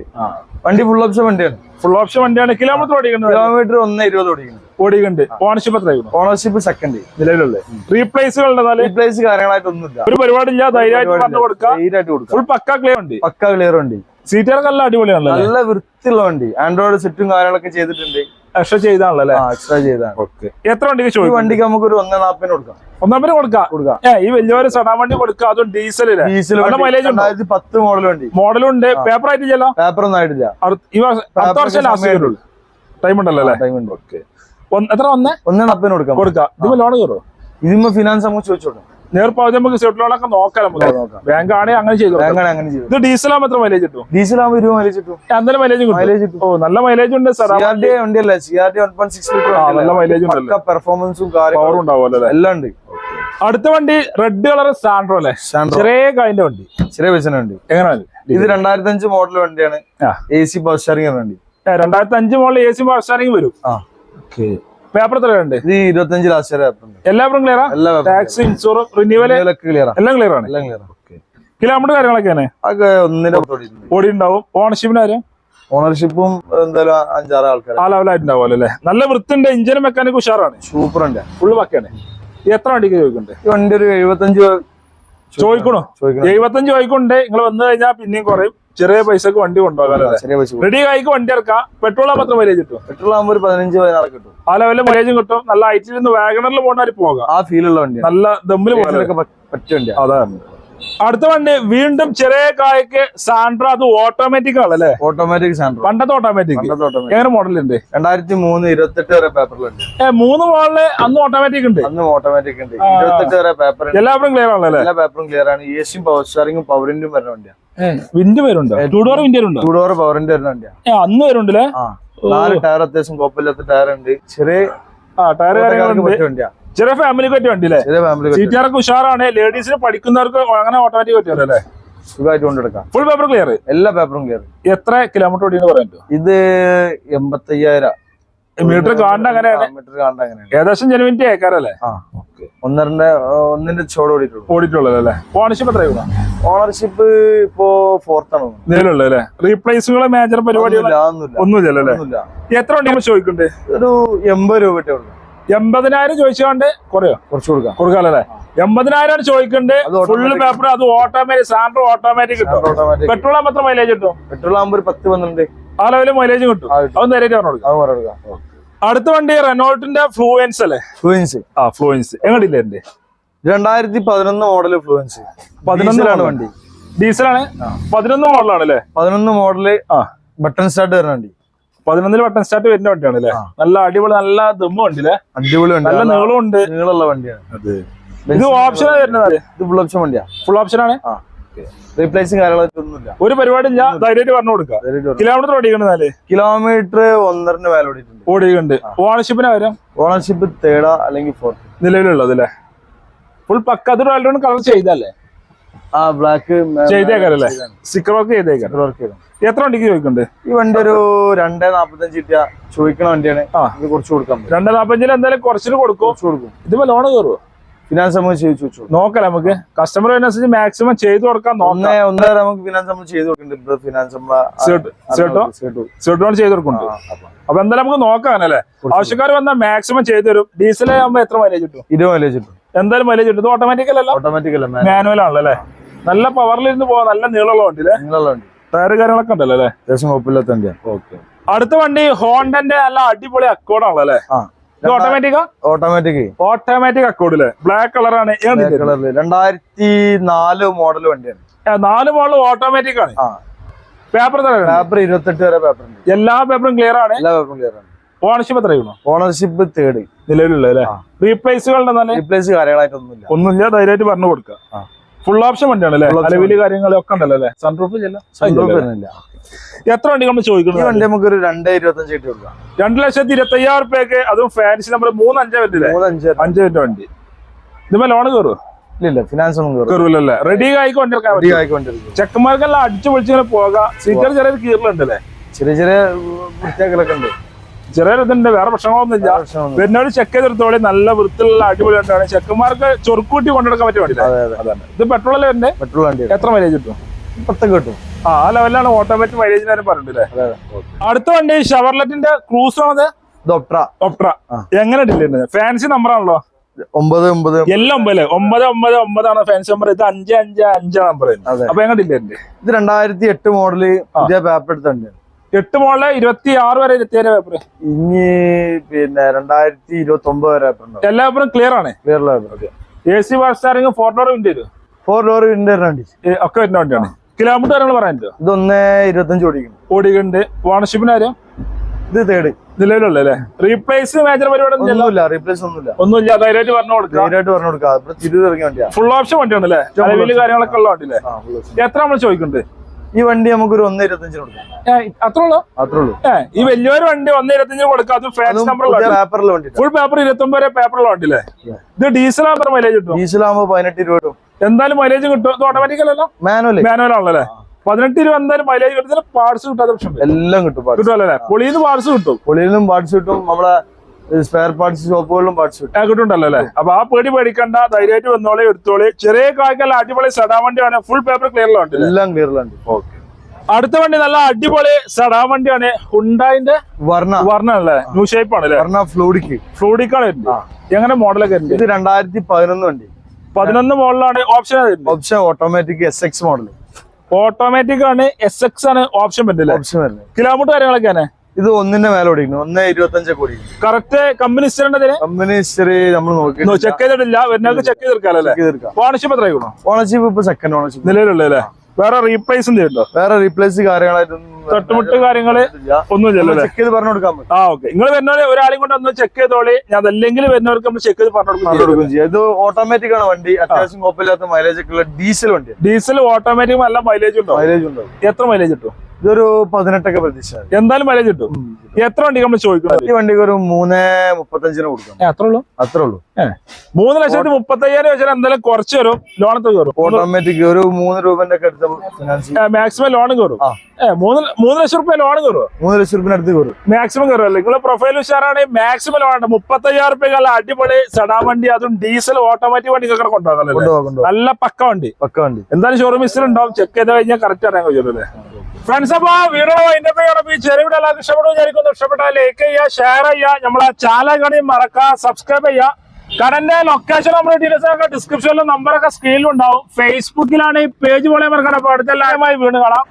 വണ്ടി ഫുൾ ഓപ്ഷൻ വണ്ടിയാണ്. ഫുൾ ഓപ്ഷൻ വണ്ടിയാണ്. കിലോമീറ്റർ ഓടിക്കുന്നത് കിലോമീറ്റർ ഒന്ന് ഇരുപത് ഓടിക്കുന്നത് ഓടിക്കുന്നുണ്ട്. ഓണർഷിപ്പ് എത്രയാണ് ഓണർഷിപ്പ് സെക്കൻഡ് നിലവിലുള്ള. റീപ്ലേസുകളുടെ റീപ്ലേസ് കാര്യങ്ങളായിട്ടൊന്നുമില്ല ഒരു പരിപാടി ഇല്ല. ധൈര്യമായിട്ട് കൊടുക്കാം. ധൈര്യമായിട്ട് കൊടുക്കാം. ഫുൾ പക്ക ക്ലിയർ ഉണ്ട് പക്ക ക്ലിയർ വണ്ടി. സീറ്റുകളൊക്കെ നല്ല അടിപൊളിയാണ് നല്ല വൃത്തിയുള്ള വണ്ടി. ആൻഡ്രോയിഡ് സെറ്റും കാര്യങ്ങളൊക്കെ ചെയ്തിട്ടുണ്ട്. എക്സ്ട്രാ ചെയ്താണല്ലോ എക്സ്ട്രാ ചെയ്താണ്. ഓക്കെ എത്ര വണ്ടിക്ക് ചോദിക്കും? വണ്ടിക്ക് നമുക്ക് ഒരു ഒന്നേ നാപ്പിന് കൊടുക്കാം. ഒന്നാം പേര് കൊടുക്കാം. കൊടുക്കാം ഈ വലിയൊരു സടാ വണ്ടി കൊടുക്കാം അതും ഡീസലിൽ ഡീസൽ നല്ല മൈലേജ് ഉണ്ടായിരത്തി രണ്ടായിരത്തി പത്ത് മോഡൽ വണ്ടി. മോഡലും ഉണ്ട്. പേപ്പർ ആയിട്ട് ചെല്ലാം പേപ്പർ ഒന്നും ആയിട്ടില്ല. വർഷം അടുത്ത വർഷം ലാസ്റ്റ് ടൈം ഉണ്ടല്ലോ അല്ലേ? ടൈം ഉണ്ട്. ഓക്കെ എത്ര ഒന്ന് ഒന്നേ നാപ്പിന് കൊടുക്കാം. കൊടുക്കാം. ഇതിപ്പോ ലോൺ കയറുമോ ഇതിമ്മ ഫിനാൻസ് നമുക്ക് ചോദിച്ചു കൊടുക്കാം നേർപ്പാവതി നമുക്ക് സെറ്റ് ലോണൊക്കെ നോക്കാം നമുക്ക്. ബാങ്ക് ആണെങ്കിൽ അങ്ങനെ ചെയ്തു കൊടുക്കാം. അങ്ങനെ അങ്ങനെ ചെയ്തു ഇത് ഡീസലാകുമ്പോൾ എത്ര മൈലേജ് കിട്ടും? ഇരുപത് മൈലേജ് കിട്ടും. എന്തായാലും മൈലേജ് മൈലേജ് കിട്ടും. ഓ നല്ല മൈലേജ് ഉണ്ട് C R D വണ്ടിയല്ലേ C R D one point six ആ, നല്ല ഉണ്ടല്ലോ. പെർഫോമൻസും പവറും ഉണ്ടാവുമല്ലോ എല്ലാം ഉണ്ട്. അടുത്ത വണ്ടി റെഡ് കളർ സാൻഡ്രോ അല്ലേ. ചെറിയ കാലിന്റെ വണ്ടി. ചെറിയ പൈസ ഉണ്ട്. എങ്ങനെയാണ് ഇത് രണ്ടായിരത്തി അഞ്ച് മോഡൽ വണ്ടിയാണ്. എ സി പവർ സ്റ്റാറിംഗ് വണ്ടി. രണ്ടായിരത്തി അഞ്ച് മോഡൽ എ സി സ്റ്റാറിംഗ് വരും. ആ. പേപ്പർ എത്ര ഉണ്ട്? ഇത് ഇരുപത്തഞ്ച് ലാസ്റ്റ് വരെ ഉണ്ട്. എല്ലാവരും ക്ലിയറാ എല്ലാ ടാക്സ് ഇൻഷുറൻസ് റിന്യൂവൽ ക്ലിയർ എല്ലാം ക്ലിയർ ആണ്. എല്ലാം ക്ലിയർ കിലോമീറ്റർ കാര്യങ്ങളൊക്കെയാണ് ഒന്നിന്റെ ഓടി ഉണ്ടാവും ഓണർഷിപ്പിന് ആരും ഓണർഷിപ്പും എന്തായാലും അഞ്ചാറ് ആൾക്കാർ ആ ലെവലായിട്ടുണ്ടാവും അല്ലേ? നല്ല വൃത്തിന്റെ എഞ്ചിനും മെക്കാനിക് ഉഷാറാണ്. സൂപ്പർ ഉണ്ട്. ഫുള്ള് ബാക്കിയാണ് എത്ര വണ്ടിക്ക് ചോദിക്കണ്ടേ ഈ വണ്ടി ഒരു എഴുപത്തഞ്ച് ചോദിക്കണോ? ചോദിക്കണം. എഴുപത്തഞ്ച് ചോദിക്കുന്നുണ്ട്. നിങ്ങൾ വന്നു കഴിഞ്ഞാൽ പിന്നെയും കുറയും. ചെറിയ പൈസക്ക് വണ്ടി കൊണ്ടുപോകാം റെഡി ആയിക്ക് വണ്ടി ഇറക്കാം. പെട്രോൾ പത്ര മൈലേജ് കിട്ടും? പെട്രോൾ ആകുമ്പോൾ ഒരു പതിനഞ്ച് പതിനാറ് കിട്ടും. ആ ലെവലിൽ മൈലേജും കിട്ടും. നല്ല ഐറ്റിൽ നിന്ന് വാഗണറിൽ പോകണവർ പോകാം. ആ ഫീലുള്ള വണ്ടി നല്ല ദമ്മിൽ പോകാൻ പറ്റും അതാണ്. അടുത്ത വണ്ടി വീണ്ടും ചെറിയ കായ്ക്ക് സാൻഡ്ര അത് ഓട്ടോമാറ്റിക് ആണല്ലേ ഓട്ടോമാറ്റിക് സാൻഡ്ര പണ്ടത്തെ ഓട്ടോമാറ്റിക് എങ്ങനെ മോഡൽ ഉണ്ട് രണ്ടായിരത്തി മൂന്ന് ഇരുപത്തെട്ട് വരെ പേപ്പറിലുണ്ട്. ഏ മൂന്ന് മോഡൽ അന്ന് ഓട്ടോമാറ്റിക് ഉണ്ട്. അന്ന് ഓട്ടോമാറ്റിക് ഉണ്ട്. ഇരുപത്തെട്ട് വരെ പേപ്പർ എല്ലാവരും ക്ലിയർ ആണല്ലേ എല്ലാ പേപ്പറും ക്ലിയർ ആണ്. എ സിയും പവർ സ്റ്റാറിംഗും പവറിന്റും വരുന്ന വണ്ടിയാണ് വിൻഡ് വരുന്നുണ്ട്? ടൂ ഡോർ വിൻഡ് ഉണ്ടോ ടൂ ഡോർ പവറിന്റെ വരുന്ന വണ്ടിയാണ് അന്ന് വരുന്നുണ്ടല്ലേ? നാല് ടയർ അത്യാവശ്യം കുഴപ്പമില്ലാത്ത ടയർ ഉണ്ട്. ചെറിയ ആ ടയർ കാര്യങ്ങളുണ്ട്. ചെറിയ ഫാമിലിക്ക് പറ്റിയ വണ്ടി അല്ലേ ചെറിയ ഫാമിലി സീറ്റുകാർക്ക് ഉഷാറാണ്. ലേഡീസിന് പഠിക്കുന്നവർക്ക് അങ്ങനെ ഓട്ടോമാറ്റിക് പറ്റുമല്ലോ അല്ലേ? സുഖമായിട്ട് കൊണ്ടെടുക്കാം. ഫുൾ പേപ്പർ ക്ലിയർ എല്ലാ പേപ്പറും ക്ലിയർ എത്ര കിലോമീറ്റർ ഓടിയെന്ന് പറയാൻ ഇത് എൺപത്തയ്യായിരം. മീറ്റർ കാണണ്ട അങ്ങനെയാണ്? മീറ്റർ കാണണ്ട അങ്ങനെയാണ്. ഏകദേശം ജനുവിന്റെ ഏക്കാരല്ലേ ആ ഒന്നരന്റെ ഒന്നിന്റെ ചോട് ഓടിയിട്ടുള്ളൂ. ഓടിയിട്ടുള്ളത് അല്ലേ? ഓണർഷിപ്പ് എത്ര ഓണർഷിപ്പ് ഇപ്പോ ഫോർത്ത് ആണ്. നിലവിലുള്ള റീപ്ലേസുകൾ അല്ലേ മേജർ പരിപാടികൾ ഒന്നുമില്ല, അല്ലേ? എത്ര വണ്ടി ചോദിക്കണ്ടേ ഒരു എൺപത് രൂപ ഉള്ളൂ. എൺപതിനായിരം ചോദിച്ചുകൊണ്ട് കുറയോ? കുറച്ച് കൊടുക്കാം. കൊടുക്കാല്ലേ എൺപതിനായിരം ചോദിക്കുന്നുണ്ട്. ഫുൾ ഫുള്ള് പേപ്പർ അത് ഓട്ടോമാറ്റിക് സാൻഡർ ഓട്ടോമാറ്റിക് കിട്ടും. പെട്രോൾ പെട്രോൾ എത്ര മൈലേജ് കിട്ടും? പെട്രോൾ ആകുമ്പോൾ ഒരു പത്ത് പന്ത്രണ്ട്. ആ ലെവലിൽ മൈലേജ് കിട്ടും. അത് നേരിട്ട് പറഞ്ഞു കൊടുക്കാം. കൊടുക്കാം. അടുത്ത വണ്ടി റെനോൾട്ടിന്റെ ഫ്ലൂവൻസ് അല്ലേ? ഫ്ലൂവൻസ്. ആ ഫ്ലൂവൻസ്. എങ്ങോട്ടില്ലേ എന്റെ രണ്ടായിരത്തി പതിനൊന്ന് മോഡൽ ഫ്ലൂവൻസ്. പതിനൊന്നിലാണ് വണ്ടി. ഡീസലാണ് പതിനൊന്ന് മോഡലാണ് അല്ലേ പതിനൊന്ന് മോഡൽ ആ. ബട്ടൺ സ്റ്റാർട്ട് വരുന്ന വണ്ടി. പതിനൊന്നിൽ ബട്ടൺ സ്റ്റാർട്ട് വരുന്ന വണ്ടിയാണ് അല്ലേ നല്ല അടിപൊളി നല്ല ദമ്മ വണ്ടി. അല്ലേ അടിപൊളി നല്ല നീളമുണ്ട് നീളമുള്ള വണ്ടിയാണ്. ഇത് ഓപ്ഷൻ വരുന്നത് ഇത് ഫുൾ ഓപ്ഷൻ വണ്ടിയാ. ഫുൾ ഓപ്ഷൻ ആണ്? റീപ്ലേസും കാര്യങ്ങളൊക്കെ ഒന്നുമില്ല. ഒരു പരിപാടി ഇല്ല. ധൈര്യമായിട്ട് പറഞ്ഞു കൊടുക്കാം കിലോമീറ്റർ ഓടിക്കണെന്നാൽ കിലോമീറ്റർ ഒന്നരന്റെ വേല ഓടിയിട്ടുണ്ട്. ഓടിക്കുന്നുണ്ട് ഓണർഷിപ്പിന് വരും ഓണർഷിപ്പ് തേർഡ് അല്ലെങ്കിൽ ഫോർത്ത് നിലവിലുള്ളത് അല്ലേ? ഫുൾ പക്ക. അത് റോയൽ കളർ ചെയ്തല്ലേ ആ ബ്ലാക്ക് ചെയ്തേക്കാരല്ലേ സ്റ്റിക്കർ വർക്ക് ചെയ്തേക്കാരം വർക്ക് ചെയ്തു എത്ര വണ്ടിക്ക് ചോദിക്കുന്നുണ്ട്? ഈ വണ്ടി ഒരു രണ്ടേ നാപ്പത്തഞ്ച് കിട്ടിയ ചോദിക്കണ വണ്ടിയാണ്. ആ. ഇത് കുറച്ച് കൊടുക്കാം രണ്ടേ നാപ്പഞ്ചിന് എന്തായാലും കുറച്ചിന് കൊടുക്കും. കൊടുക്കും. ഇതിപ്പോ ലോണ് കയറുമോ ഫിനാൻസ് നമുക്ക് ചെയ്തു വെച്ചു നോക്കാം നമുക്ക്. കസ്റ്റമർ അതിനനുസരിച്ച് മാക്സിമം ചെയ്തു കൊടുക്കാൻ ഒന്നേ ഒന്നേ ഒന്നര നമുക്ക് ഫിനാൻസ് നമ്മൾ ചെയ്ത് കൊടുക്കുന്നുണ്ട്. ഫിനാൻസ് സീട്ടോ ചെയ്ത് കൊടുക്കുന്നുണ്ട്. അപ്പൊ എന്തായാലും നമുക്ക് നോക്കാം അല്ലേ? ആവശ്യക്കാർ വന്നാൽ മാക്സിമം ചെയ്തു തരും. ഡീസൽ ആകുമ്പോ എത്ര മൈലേജ് കിട്ടും? ഇരുപത് മൈലേജ് കിട്ടും. എന്തായാലും മൈലേജ് കിട്ടും. ഇത് ഓട്ടോമാറ്റിക് അല്ലല്ലോ? ഓട്ടോമാറ്റിക് അല്ല മാനുവൽ ആണല്ലോ അല്ലേ? നല്ല പവറിലിരുന്ന് പോവാൻ നല്ല നീളമുള്ള വണ്ടി അല്ലേ നീളമുള്ള വണ്ടി. ടയർ കാര്യങ്ങളൊക്കെ ഉണ്ടല്ലോ അല്ലേ? അത്യാവശ്യം കുഴപ്പമില്ലാത്ത വണ്ടിയാണ് ഓക്കെ അടുത്ത വണ്ടി ഹോണ്ടന്റെ നല്ല അടിപൊളി അക്കോഡ് ആണല്ലോ അല്ലേ? ഓട്ടോമാറ്റിക് ഓട്ടോമാറ്റിക് അക്കോഡ് അല്ലേ ബ്ലാക്ക് കളറാണ് ആണ്. രണ്ടായിരത്തി നാല് മോഡൽ വണ്ടിയാണ്. നാല് മോഡൽ ഓട്ടോമാറ്റിക് ആണ്. പേപ്പർ പേപ്പർ ഇരുപത്തെട്ട് വരെ പേപ്പർ ഉണ്ട്. എല്ലാ പേപ്പറും ക്ലിയർ ആണ്. എല്ലാ പേപ്പറും ക്ലിയർ ആണ്. ഓണർഷിപ്പ് എത്രയാണോ ഓണർഷിപ്പ് തേർഡ് നിലവിലുള്ള. റീപ്ലേസുകളുടെ റീപ്ലേസ് കാര്യങ്ങളായിട്ടൊന്നുമില്ല ഒന്നുമില്ല ധൈര്യമായിട്ട് പറഞ്ഞു കൊടുക്കുക. ഫുൾ ഓപ്ഷൻ വണ്ടിയാണ് അല്ലേ? അലവിൽ കാര്യങ്ങളൊക്കെ ഉണ്ടല്ലോ അല്ലേ? സൺറൂഫ് എത്ര വണ്ടി നമ്മൾ ചോദിക്കുന്നത്? വണ്ടി നമുക്ക് ഒരു രണ്ട് ഇരുപത്തഞ്ച് കിട്ടി കൊടുക്കാം. രണ്ട് ലക്ഷത്തി ഇരുപത്തി അയ്യായിരം റുപ്യക്ക് അതും ഫാൻസി നമ്പർ മൂന്ന് അഞ്ചേ പറ്റില്ലേ അഞ്ച്. മിനിറ്റ് വണ്ടി ഇതുമ്പോ ലോൺ കയറുമോ ഇല്ല ഫിനാൻസ് ഒന്നും കയറും കയറൂലല്ലേ? റെഡി ആയിക്കോ വണ്ടി പറ്റും ചെക്കന്മാർക്കെല്ലാം അടിച്ചു പൊളിച്ചിങ്ങനെ പോകാം. സീറ്റർ ചെറിയൊരു കീറലുണ്ടല്ലേ ചെറിയ ചെറിയ വൃത്തിയാക്കലൊക്കെ ഉണ്ട്. ചെറിയൊരു ഇതുണ്ട് വേറെ പ്രശ്നങ്ങളൊന്നുമില്ല. വരുന്നവര് ചെക്ക് ചെയ്തെടുത്തോളി നല്ല വൃത്തിയുള്ള അടിപൊളി വണ്ടിയാണ്. ചെക്കന്മാർക്ക് ചൊറുക്കൂട്ടി കൊണ്ടെടുക്കാൻ പറ്റിയ വണ്ടി അതെ അതെ. അതാണ്. ഇത് പെട്രോൾ അല്ലേ എന്റെ പെട്രോൾ വണ്ടി എത്ര മൈലേജ് കിട്ടും? പത്തൊക്കെ കിട്ടും. ആ ആ ലെവലിലാണ് ഓട്ടോമാറ്റിക് മൈലേജ് അതെ അതെ. അടുത്ത വണ്ടി ഷവർലെറ്റിന്റെ ക്രൂസ് ആണത്? ഒപ്ട്ര ആ. എങ്ങനെ ഫാൻസി നമ്പർ ആണല്ലോ. ഒമ്പത് ഒമ്പത്. എല്ലാം ഒമ്പത് ഒമ്പത് ഒമ്പത് ഒമ്പതാണ് ഫാൻസി നമ്പർ ഇത് അഞ്ച് അഞ്ച് അഞ്ചാണ് നമ്പർ. അപ്പൊ എങ്ങനെ ഇത് രണ്ടായിരത്തി എട്ട് മോഡൽ പുതിയ പേപ്പർ എടുത്ത വണ്ടിയാണ്. എട്ട് മോളെ ഇരുപത്തി ആറ് വരെ ഇരുപത്തിയേഴ് പേപ്പർ ഇനി പിന്നെ രണ്ടായിരത്തി ഇരുപത്തി ഒമ്പത് വരെ പേപ്പർ എല്ലാ പേപ്പറും ക്ലിയർ ആണ്. Clear paper A C wash steering four door wind വരും. ഫോർ ഡോർ വിൻഡോ വണ്ടി. ഒക്കെ വരുന്ന വണ്ടിയാണ്. കിലോമീറ്റർ കാര്യങ്ങൾ ഇത് ഒന്ന് ഇരുപത്തഞ്ച് ഓടിക്കുന്നു ഓടിക്കുന്നുണ്ട്. ഓണർഷിപ്പിന് ആരും ഇത് തേർഡ്. നിലവിലുള്ള അല്ലേ? റീപ്ലേസ് മേജർ പരിപാടി. ഒന്നുമില്ല? റീപ്ലേസ് ഒന്നുമില്ല. ഒന്നുമില്ല. ധൈര്യമായിട്ട് പറഞ്ഞു കൊടുക്കാം ധൈര്യമായിട്ട് പറഞ്ഞു കൊടുക്കാം ഇവിടെ തിരികെ ഇറങ്ങിയ വണ്ടിയാ. ഫുൾ ഓപ്ഷൻ വണ്ടിയാണ് അല്ലേ കാര്യങ്ങളൊക്കെ ഉള്ള വണ്ടി അല്ലേ എത്ര നമ്മൾ ചോദിക്കുന്നുണ്ട്? ഈ വണ്ടി നമുക്കൊരു ഒന്ന് ഇരുപത്തഞ്ചിന് കൊടുക്കാം. അത്രേ ഉള്ളൂ അത്രേ ഉള്ളൂ ഈ വലിയൊരു വണ്ടി ഒന്ന് ഇരുപത്തഞ്ച് കൊടുക്കാം അത് പുതിയ പേപ്പറിലെ വണ്ടി ഫുൾ പേപ്പർ ഇരുപത്തി ഒമ്പത് വരെ പേപ്പറുള്ള വണ്ടിയില്ലേ? Yeah. ഇത് ഡീസൽ ആകുമ്പോൾ മൈലേജ് കിട്ടും ഡീസലാകുമ്പോ പതിനെട്ട് ഇരുപത് കിട്ടും. എന്തായാലും മൈലേജ് കിട്ടും. ഇത് മാനുവൽ മാനുവൽ ആണല്ലേ? പതിനെട്ട് രൂപ എന്തായാലും മൈലേജ് കിട്ടുന്ന പാർട്സ് കിട്ടാത്ത പ്രശ്നം എല്ലാം കിട്ടും കിട്ടുമല്ലോ അല്ലേ പൊളിന്ന് പാർട്സ് കിട്ടും. പൊളിയിലും പാർട്സ് കിട്ടും. നമ്മളെ സ്പെയർ പാർട്സ് ഷോപ്പുകളിലും പാർട്സ് കിട്ടുന്നുണ്ടല്ലോ അല്ലേ? അപ്പൊ ആ പേടി പേടിക്കണ്ട ധൈര്യമായിട്ട് വന്നോളെ എടുത്തോളി. ചെറിയ കായ്ക്കല്ല അടിപൊളി സെഡാ വണ്ടിയാണ്. ഫുൾ പേപ്പർ ക്ലിയർ വണ്ടി എല്ലാം ക്ലിയറിലുണ്ട് അടുത്ത വണ്ടി നല്ല അടിപൊളി സെഡാ വണ്ടിയാണ്. ഹുണ്ടായിന്റെ വർണ വർണ അല്ലേ? ന്യൂ ഷേപ്പ് ആണ് വർണ ഫ്ലൂഡിക്ക് ഫ്ലൂഡിക്കാണ് എങ്ങനെ മോഡലൊക്കെ ഇത് രണ്ടായിരത്തി പതിനൊന്ന് വണ്ടി. പതിനൊന്ന് മോഡലാണ് option option automatic S X model automatic ആണ് എസ് എക്സ് ആണ് ഓപ്ഷൻ വരുന്നത് ഓപ്ഷൻ വരുന്നത്. കിലോമീറ്റർ കാര്യങ്ങളൊക്കെയാണ് ഇത് ഒന്നിന്റെ മേലെ ഓടിക്കുന്നു ഒന്ന് ഇരുപത്തഞ്ച് കോടി. കറക്റ്റ് കമ്പനി ഹിസ്റ്ററിന്റെ കമ്പനി ഹിസ്റ്ററി നമ്മൾ നോക്കി ചെക്ക് ചെയ്തിട്ടില്ല. വരുന്നവർക്ക് ചെക്ക് ചെയ്തെടുക്കാലോ അല്ലേ? തീർക്കാം ഓണർഷിപ്പ് എത്ര ഓണർഷിപ്പ് ഇപ്പൊ? സെക്കൻഡ് ഓണർഷിപ്പ് നിലവിലുള്ള വേറെ റീപ്ലേസ് ചെയ്യണ്ടോ വേറെ റീപ്ലേസ് കാര്യങ്ങളായിട്ടൊന്നും തട്ടുമുട്ട് കാര്യങ്ങൾ ഒന്നുമില്ലല്ലോ അല്ലേ? ചെക്ക് ചെയ്ത് പറഞ്ഞു കൊടുക്കാൻ പറ്റും. ആ ഓക്കെ നിങ്ങൾ വരുന്നവരെ ഒരാളെയും കൊണ്ട് ഒന്ന് ചെക്ക് ചെയ്തോളി. ഞാൻ അതല്ലെങ്കിൽ വരുന്നവർക്ക് നമ്മൾ ചെക്ക് ചെയ്ത് പറഞ്ഞു കൊടുക്കും ചെയ്യാം. ഇത് ഓട്ടോമാറ്റിക് ആണ് വണ്ടി. അത്യാവശ്യം കുഴപ്പമില്ലാത്ത മൈലേജ് ഒക്കെ ഉള്ള ഡീസൽ വണ്ടി ഡീസൽ ഓട്ടോമാറ്റിക് നല്ല മൈലേജ് ഉണ്ടോ? മൈലേജ് ഉണ്ടോ? എത്ര മൈലേജ് കിട്ടും? ഇതൊരു പതിനെട്ടൊക്കെ പ്രതീക്ഷ എന്തായാലും മൈലേജ് കിട്ടും. എത്ര വണ്ടി നമ്മൾ ചോദിക്കുന്നത്? ഈ വണ്ടിക്ക് ഒരു മൂന്ന് മുപ്പത്തഞ്ചിന് കൊടുക്കാം. അത്ര ഉള്ളൂ? അത്രേ ഉള്ളൂ. മൂന്ന് ലക്ഷത്തി മുപ്പത്തയ്യായിരം വെച്ചാൽ എന്തായാലും കുറച്ച് വരും. ലോൺ കയറും. ഓട്ടോമാറ്റിക് ഒരു മൂന്ന് രൂപന്റെ ഒക്കെ അടുത്ത് മാക്സിമം ലോൺ കയറും. മൂന്ന് മൂന്ന് ലക്ഷം റുപ്യ ലോൺ കയറും മൂന്ന് ലക്ഷം റുപ്യ അടുത്ത് കയറും. മാക്സിമം കയറും നിങ്ങളെ പ്രൊഫൈൽ ഉഷാറാണെങ്കിൽ മാക്സിമം ലോൺ ഉണ്ട്. മുപ്പത്തയ്യായിരം റുപ്യ റുപ്യ അടിപൊളി സെഡാ വണ്ടി അതും ഡീസൽ ഓട്ടോമാറ്റിക് വണ്ടി ഒക്കെ കൊണ്ടുപോകാം നല്ല പക്ക വണ്ടി. പക്ക വണ്ടി. എന്തായാലും ഷോറൂം മിസ്റ്റർ ഉണ്ടാവും. ചെക്ക് ചെയ്ത് കഴിഞ്ഞാൽ കറക്റ്റ് അറിയാൻ കഴിയുമല്ലേ ഫ്രണ്ട്സ് അപ്പൊ വീഡിയോ എന്റെ പേര് ചെറിയ വീഡിയോ എല്ലാവർക്കും ഇഷ്ടപ്പെടും വിചാരിക്കുന്നു. ഇഷ്ടപ്പെട്ടാൽ ലൈക്ക് ചെയ്യുക ഷെയർ ചെയ്യുക നമ്മളെ ചാനൽ കടയും മറക്കുക സബ്സ്ക്രൈബ് ചെയ്യുക. കടന്റെ ലൊക്കേഷൻ നമ്മുടെ ഡീറ്റെയിൽസ് ഒക്കെ ഡിസ്ക്രിപ്ഷനിലും നമ്പറൊക്കെ സ്ക്രീനിലുണ്ടാവും ഫേസ്ബുക്കിലാണ് ഈ പേജ് പോലെ മറക്കണം അപ്പൊ അടുത്ത വീണ് കാണാം.